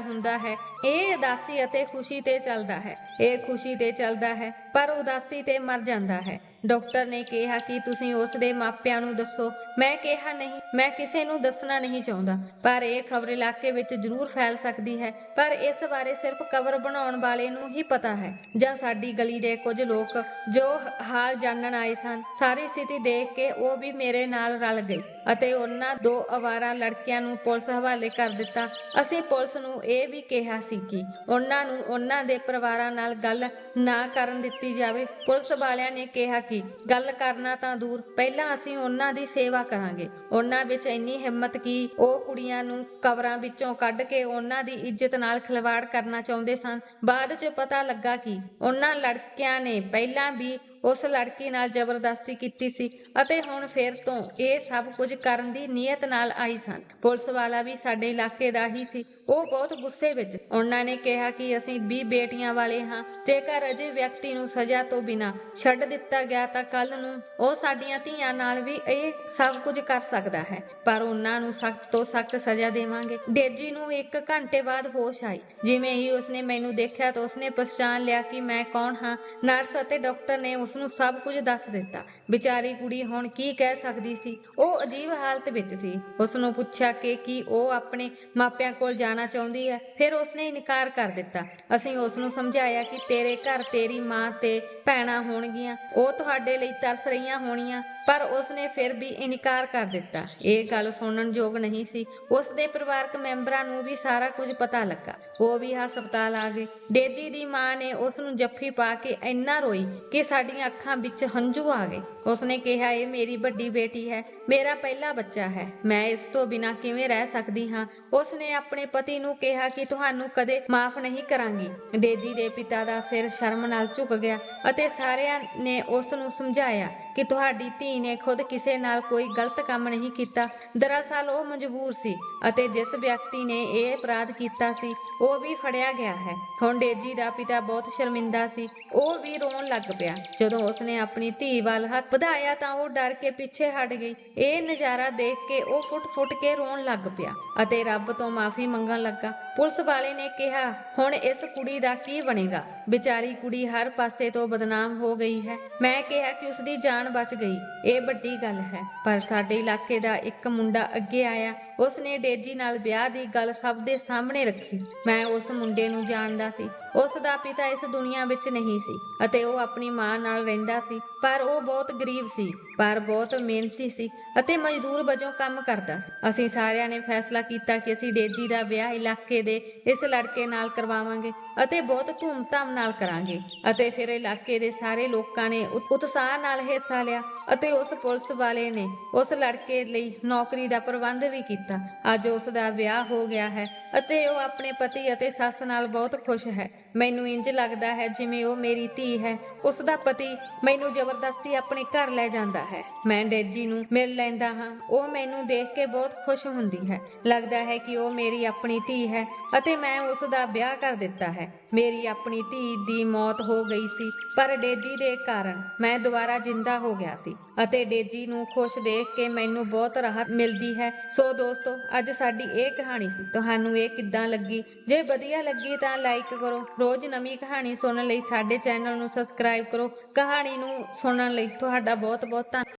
ਹੁੰਦਾ ਹੈ। ਇਹ ਉਦਾਸੀ ਅਤੇ ਖੁਸ਼ੀ ਤੇ ਚੱਲਦਾ ਹੈ। ਇਹ ਖੁਸ਼ੀ ਤੇ ਚੱਲਦਾ ਹੈ, ਪਰ ਉਦਾਸੀ ਤੇ ਮਰ ਜਾਂਦਾ ਹੈ। ਡਾਕਟਰ ਨੇ ਕਿਹਾ ਕਿ ਤੁਸੀਂ ਉਸ ਦੇ ਮਾਪਿਆਂ ਨੂੰ ਦੱਸੋ। ਮੈਂ ਕਿਹਾ ਨਹੀਂ, ਮੈਂ ਕਿਸੇ ਨੂੰ ਦੱਸਣਾ ਨਹੀਂ ਚਾਹੁੰਦਾ। ਪਰ ਇਹ ਖਬਰ ਇਲਾਕੇ ਵਿੱਚ ਜ਼ਰੂਰ ਫੈਲ ਸਕਦੀ ਹੈ। ਪਰ ਇਸ ਬਾਰੇ ਸਿਰਫ ਕਵਰ ਬਣਾਉਣ ਵਾਲੇ ਨੂੰ ਹੀ ਪਤਾ ਹੈ। ਜਾਂ ਸਾਡੀ ਗਲੀ ਦੇ ਕੁਝ ਲੋਕ ਜੋ ਹਾਲ ਜਾਣਨ ਆਏ ਸਨ, ਸਾਰੀ ਸਥਿਤੀ ਦੇਖ ਕੇ ਉਹ ਵੀ ਮੇਰੇ ਨਾਲ ਰਲ ਗਏ ਅਤੇ ਉਹਨਾਂ ਦੋ ਅਵਾਰਾ ਲੜਕੀਆਂ ਨੂੰ ਪੁਲਿਸ ਹਵਾਲੇ ਕਰ ਦਿੱਤਾ। ਅਸੀਂ ਪੁਲਿਸ ਨੂੰ ਇਹ ਵੀ ਕਿਹਾ ਸੀ ਕਿ ਉਹਨਾਂ ਨੂੰ ਉਹਨਾਂ ਦੇ ਪਰਿਵਾਰਾਂ ਨਾਲ ਗੱਲ ਨਾ ਕਰਨ ਦਿੱਤੀ ਜਾਵੇ। ਪੁਲਿਸ ਵਾਲਿਆਂ ਨੇ ਕਿਹਾ ਕਿ ਗੱਲ ਕਰਨਾ ਤਾਂ ਦੂਰ, ਪਹਿਲਾਂ ਅਸੀਂ ਉਹਨਾਂ ਦੀ ਸੇਵਾ ਕਰਾਂਗੇ। ਉਹਨਾਂ ਵਿੱਚ ਇੰਨੀ ਹਿੰਮਤ ਕਿ ਉਹ ਕੁੜੀਆਂ ਨੂੰ ਕਬਰਾਂ ਵਿੱਚੋਂ ਕੱਢ ਕੇ ਉਹਨਾਂ ਦੀ ਇੱਜ਼ਤ ਨਾਲ ਖਿਲਵਾੜ ਕਰਨਾ ਚਾਹੁੰਦੇ ਸਨ। ਬਾਅਦ 'ਚ ਪਤਾ ਲੱਗਾ ਕਿ ਉਹਨਾਂ ਲੜਕਿਆਂ ਨੇ ਪਹਿਲਾਂ ਵੀ ਉਸ ਲੜਕੀ ਨਾਲ ਜ਼ਬਰਦਸਤੀ ਕੀਤੀ ਸੀ ਅਤੇ ਹੁਣ ਫੇਰ ਤੋਂ ਇਹ ਸਭ ਕੁਝ ਕਰਨ ਦੀ ਨੀਅਤ ਨਾਲ ਆਈ ਸਨ। ਪੁਲਿਸ ਵਾਲਾ ਵੀ ਸਾਡੇ ਇਲਾਕੇ ਦਾ ਹੀ ਸੀ। ਉਹ ਬਹੁਤ ਗੁੱਸੇ ਵਿੱਚ ਉਹਨਾਂ ਨੇ ਕਿਹਾ ਕਿ ਅਸੀਂ 20 ਬੇਟੀਆਂ ਵਾਲੇ ਹਾਂ। ਜੇਕਰ ਅਜੇ ਵਿਅਕਤੀ ਨੂੰ ਸਜ਼ਾ ਤੋਂ ਬਿਨਾ ਛੱਡ ਦਿੱਤਾ ਗਿਆ ਤਾਂ ਕੱਲ ਨੂੰ ਉਹ ਸਾਡੀਆਂ ਧੀਆਂ ਨਾਲ ਵੀ ਇਹ ਸਭ ਕੁਝ ਕਰ ਸਕਦਾ ਹੈ। ਪਰ ਉਹਨਾਂ ਨੂੰ ਸਖਤ ਤੋਂ ਸਖਤ ਸਜ਼ਾ ਦੇਵਾਂਗੇ। ਡੇਜੀ ਨੂੰ ਇੱਕ ਘੰਟੇ ਬਾਅਦ ਹੋਸ਼ ਆਈ। ਜਿਵੇਂ ਹੀ ਉਸਨੇ ਮੈਨੂੰ ਦੇਖਿਆ ਤਾਂ ਉਸਨੇ ਪਛਾਣ ਲਿਆ ਕਿ ਮੈਂ ਕੌਣ ਹਾਂ। ਨਰਸ ਅਤੇ ਡਾਕਟਰ ਨੇ ਉਸ ਨੂੰ ਸਭ ਕੁਝ ਦੱਸ ਦਿੱਤਾ। ਵਿਚਾਰੀ ਕੁੜੀ ਹੁਣ ਕੀ ਕਹਿ ਸਕਦੀ ਸੀ? ਉਹ ਅਜੀਬ ਹਾਲਤ ਵਿੱਚ ਸੀ। ਉਸ ਨੂੰ ਪੁੱਛਿਆ ਕਿ ਕੀ ਉਹ ਆਪਣੇ ਮਾਪਿਆਂ ਕੋਲ ਜਾਣਾ ਚਾਹੁੰਦੀ ਹੈ? ਫਿਰ ਉਸਨੇ ਇਨਕਾਰ ਕਰ ਦਿੱਤਾ। ਅਸੀਂ ਉਸ ਨੂੰ ਸਮਝਾਇਆ ਕਿ ਤੇਰੇ ਘਰ ਤੇਰੀ ਮਾਂ ਤੇ ਭੈਣਾਂ ਹੋਣਗੀਆਂ। ਉਹ ਤੁਹਾਡੇ ਲਈ ਤਰਸ ਰਹੀਆਂ ਹੋਣੀਆਂ। ਪਰ ਉਸਨੇ ਫਿਰ ਵੀ ਇਨਕਾਰ ਕਰ ਦਿੱਤਾ। ਇਹ ਗੱਲ ਸੁਣਨ ਯੋਗ ਨਹੀਂ ਸੀ। ਉਸ ਦੇ ਪਰਿਵਾਰਕ ਮੈਂਬਰਾਂ ਨੂੰ ਵੀ ਸਾਰਾ ਕੁਝ ਪਤਾ ਲੱਗਾ। ਉਹ ਵੀ ਹਸਪਤਾਲ ਆ ਗਏ। ਡੇਜੀ ਦੀ ਮਾਂ ਨੇ ਉਸ ਨੂੰ ਜੱਫੀ ਪਾ ਕੇ ਇੰਨਾ ਰੋਈ ਕਿ ਸਾਡੀਆਂ ਅੱਖਾਂ ਵਿੱਚ ਹੰਝੂ ਆ ਗਏ। ਉਸਨੇ ਕਿਹਾ, ਇਹ ਮੇਰੀ ਵੱਡੀ ਬੇਟੀ ਹੈ, ਮੇਰਾ ਪਹਿਲਾ ਬੱਚਾ ਹੈ। ਮੈਂ ਇਸ ਤੋਂ ਬਿਨਾਂ ਕਿਵੇਂ ਰਹਿ ਸਕਦੀ ਹਾਂ? ਉਸਨੇ ਆਪਣੇ ਪਤੀ ਨੂੰ ਕਿਹਾ ਕਿ ਤੁਹਾਨੂੰ ਕਦੇ ਮਾਫ ਨਹੀਂ ਕਰਾਂਗੀ। ਡੇਜੀ ਦੇ ਪਿਤਾ ਦਾ ਸਿਰ ਸ਼ਰਮ ਨਾਲ ਝੁਕ ਗਿਆ ਅਤੇ ਸਾਰਿਆਂ ਨੇ ਉਸ ਨੂੰ ਸਮਝਾਇਆ ਕਿ ਤੁਹਾਡੀ ਧੀ ਨੇ ਖੁਦ ਕਿਸੇ ਨਾਲ ਕੋਈ ਗਲਤ ਕੰਮ ਨਹੀਂ ਕੀਤਾ। ਦਰਅਸਲ ਉਹ ਮਜਬੂਰ ਸੀ ਅਤੇ ਜਿਸ ਵਿਅਕਤੀ ਨੇ ਇਹ ਅਪਰਾਧ ਕੀਤਾ ਸੀ, ਉਹ ਵੀ ਫੜਿਆ ਗਿਆ ਹੈ। ਹੁਣ ਡੇਜੀ ਦਾ ਪਿਤਾ ਬਹੁਤ ਸ਼ਰਮਿੰਦਾ ਸੀ। ਉਹ ਵੀ ਰੋਣ ਲੱਗ ਪਿਆ। ਜਦੋਂ ਉਸਨੇ ਆਪਣੀ ਧੀ ਵੱਲ ਹੱਥ ਵਧਾਇਆ ਤਾਂ ਉਹ ਡਰ ਕੇ ਪਿੱਛੇ ਹਟ ਗਈ। ਇਹ ਨਜ਼ਾਰਾ ਦੇਖ ਕੇ ਉਹ ਫੁੱਟ-ਫੁੱਟ ਕੇ ਰੋਣ ਲੱਗ ਪਿਆ ਅਤੇ ਰੱਬ ਤੋਂ ਮਾਫੀ ਮੰਗਣ ਲੱਗਾ। ਪੁਲਿਸ ਵਾਲੇ ਨੇ ਕਿਹਾ, ਹੁਣ ਇਸ ਕੁੜੀ ਦਾ ਕੀ ਬਣੇਗਾ? ਵਿਚਾਰੀ ਕੁੜੀ ਹਰ ਪਾਸੇ ਤੋਂ ਬਦਨਾਮ ਹੋ ਗਈ ਹੈ। ਮੈਂ ਕਿਹਾ ਕਿ ਉਸ ਦੀ ਜਾਨ ਬਚ ਗਈ। ਇਹ ਵੱਡੀ ਗੱਲ ਹੈ, ਪਰ ਸਾਡੇ ਇਲਾਕੇ ਦਾ ਇੱਕ ਮੁੰਡਾ ਅੱਗੇ ਆਇਆ। ਉਸ ਨੇ ਡੇਜੀ ਨਾਲ ਵਿਆਹ ਦੀ ਗੱਲ ਸਭ ਦੇ ਸਾਹਮਣੇ ਰੱਖੀ। ਮੈਂ ਉਸ ਮੁੰਡੇ ਨੂੰ ਜਾਣਦਾ ਸੀ। ਉਸ ਦਾ ਪਿਤਾ ਇਸ ਦੁਨੀਆ ਵਿੱਚ ਨਹੀਂ ਸੀ ਅਤੇ ਉਹ ਆਪਣੀ ਮਾਂ ਨਾਲ ਰਹਿੰਦਾ ਸੀ, ਪਰ ਉਹ ਬਹੁਤ ਗਰੀਬ ਸੀ। ਪਰ ਬਹੁਤ ਮਿਹਨਤੀ ਸੀ ਅਤੇ ਮਜ਼ਦੂਰ ਵਜੋਂ ਕੰਮ ਕਰਦਾ ਸੀ। ਅਸੀਂ ਸਾਰਿਆਂ ਨੇ ਫੈਸਲਾ ਕੀਤਾ ਕਿ ਅਸੀਂ ਡੇਜੀ ਦਾ ਵਿਆਹ ਇਲਾਕੇ ਦੇ ਇਸ ਲੜਕੇ ਨਾਲ ਕਰਵਾਵਾਂਗੇ ਅਤੇ ਬਹੁਤ ਧੂਮਧਾਮ ਨਾਲ ਕਰਾਂਗੇ ਅਤੇ ਫਿਰ ਇਲਾਕੇ ਦੇ ਸਾਰੇ ਲੋਕਾਂ ਨੇ ਉਤਸ਼ਾਹ ਨਾਲ ਹਿੱਸਾ ਲਿਆ ਅਤੇ ਉਸ ਪੁਲਿਸ ਵਾਲੇ ਨੇ ਉਸ ਲੜਕੇ ਲਈ ਨੌਕਰੀ ਦਾ ਪ੍ਰਬੰਧ ਵੀ ਕੀਤਾ। ਅੱਜ ਉਸ ਦਾ ਵਿਆਹ ਹੋ ਗਿਆ ਹੈ ਅਤੇ ਉਹ ਆਪਣੇ ਪਤੀ ਅਤੇ ਸੱਸ ਨਾਲ ਬਹੁਤ ਖੁਸ਼ ਹੈ। ਮੈਨੂੰ ਇੰਜ ਲੱਗਦਾ ਹੈ ਜਿਵੇਂ ਉਹ ਮੇਰੀ ਧੀ ਹੈ। ਉਸ ਦਾ ਪਤੀ ਮੈਨੂੰ ਜ਼ਬਰਦਸਤੀ ਆਪਣੇ ਘਰ ਲੈ ਜਾਂਦਾ ਹੈ। ਮੈਂ ਡੇਜੀ ਨੂੰ ਮਿਲ ਲੈਂਦਾ ਹਾਂ। ਉਹ ਮੈਨੂੰ ਦੇਖ ਕੇ ਬਹੁਤ ਖੁਸ਼ ਹੁੰਦੀ ਹੈ। ਲੱਗਦਾ ਹੈ ਕਿ ਉਹ ਮੇਰੀ ਆਪਣੀ ਧੀ ਹੈ ਅਤੇ ਮੈਂ ਉਸ ਦਾ ਵਿਆਹ ਕਰ ਦਿੱਤਾ ਹੈ। ਮੇਰੀ ਆਪਣੀ ਧੀ ਦੀ ਮੌਤ ਹੋ ਗਈ ਸੀ, ਪਰ ਡੇਜੀ ਦੇ ਕਾਰਨ ਮੈਂ ਦੁਬਾਰਾ ਜਿੰਦਾ ਹੋ ਗਿਆ ਸੀ ਅਤੇ ਡੇਜੀ ਨੂੰ ਖੁਸ਼ ਦੇਖ ਕੇ ਮੈਨੂੰ ਬਹੁਤ ਰਾਹਤ ਮਿਲਦੀ ਹੈ। ਸੋ ਦੋਸਤੋ, ਅੱਜ ਸਾਡੀ ਇਹ ਕਹਾਣੀ ਸੀ। ਤੁਹਾਨੂੰ ਇਹ ਕਿੱਦਾਂ ਲੱਗੀ? ਜੇ ਵਧੀਆ ਲੱਗੀ ਤਾਂ ਲਾਈਕ ਕਰੋ। ਰੋਜ਼ ਨਵੀਂ ਕਹਾਣੀ ਸੁਣਨ ਲਈ ਸਾਡੇ ਚੈਨਲ ਨੂੰ ਸਬਸਕ੍ਰਾਈਬ ਕਰੋ। ਕਹਾਣੀ ਨੂੰ ਸੁਣਨ ਲਈ ਤੁਹਾਡਾ ਬਹੁਤ ਬਹੁਤ ਧੰਨਵਾਦ।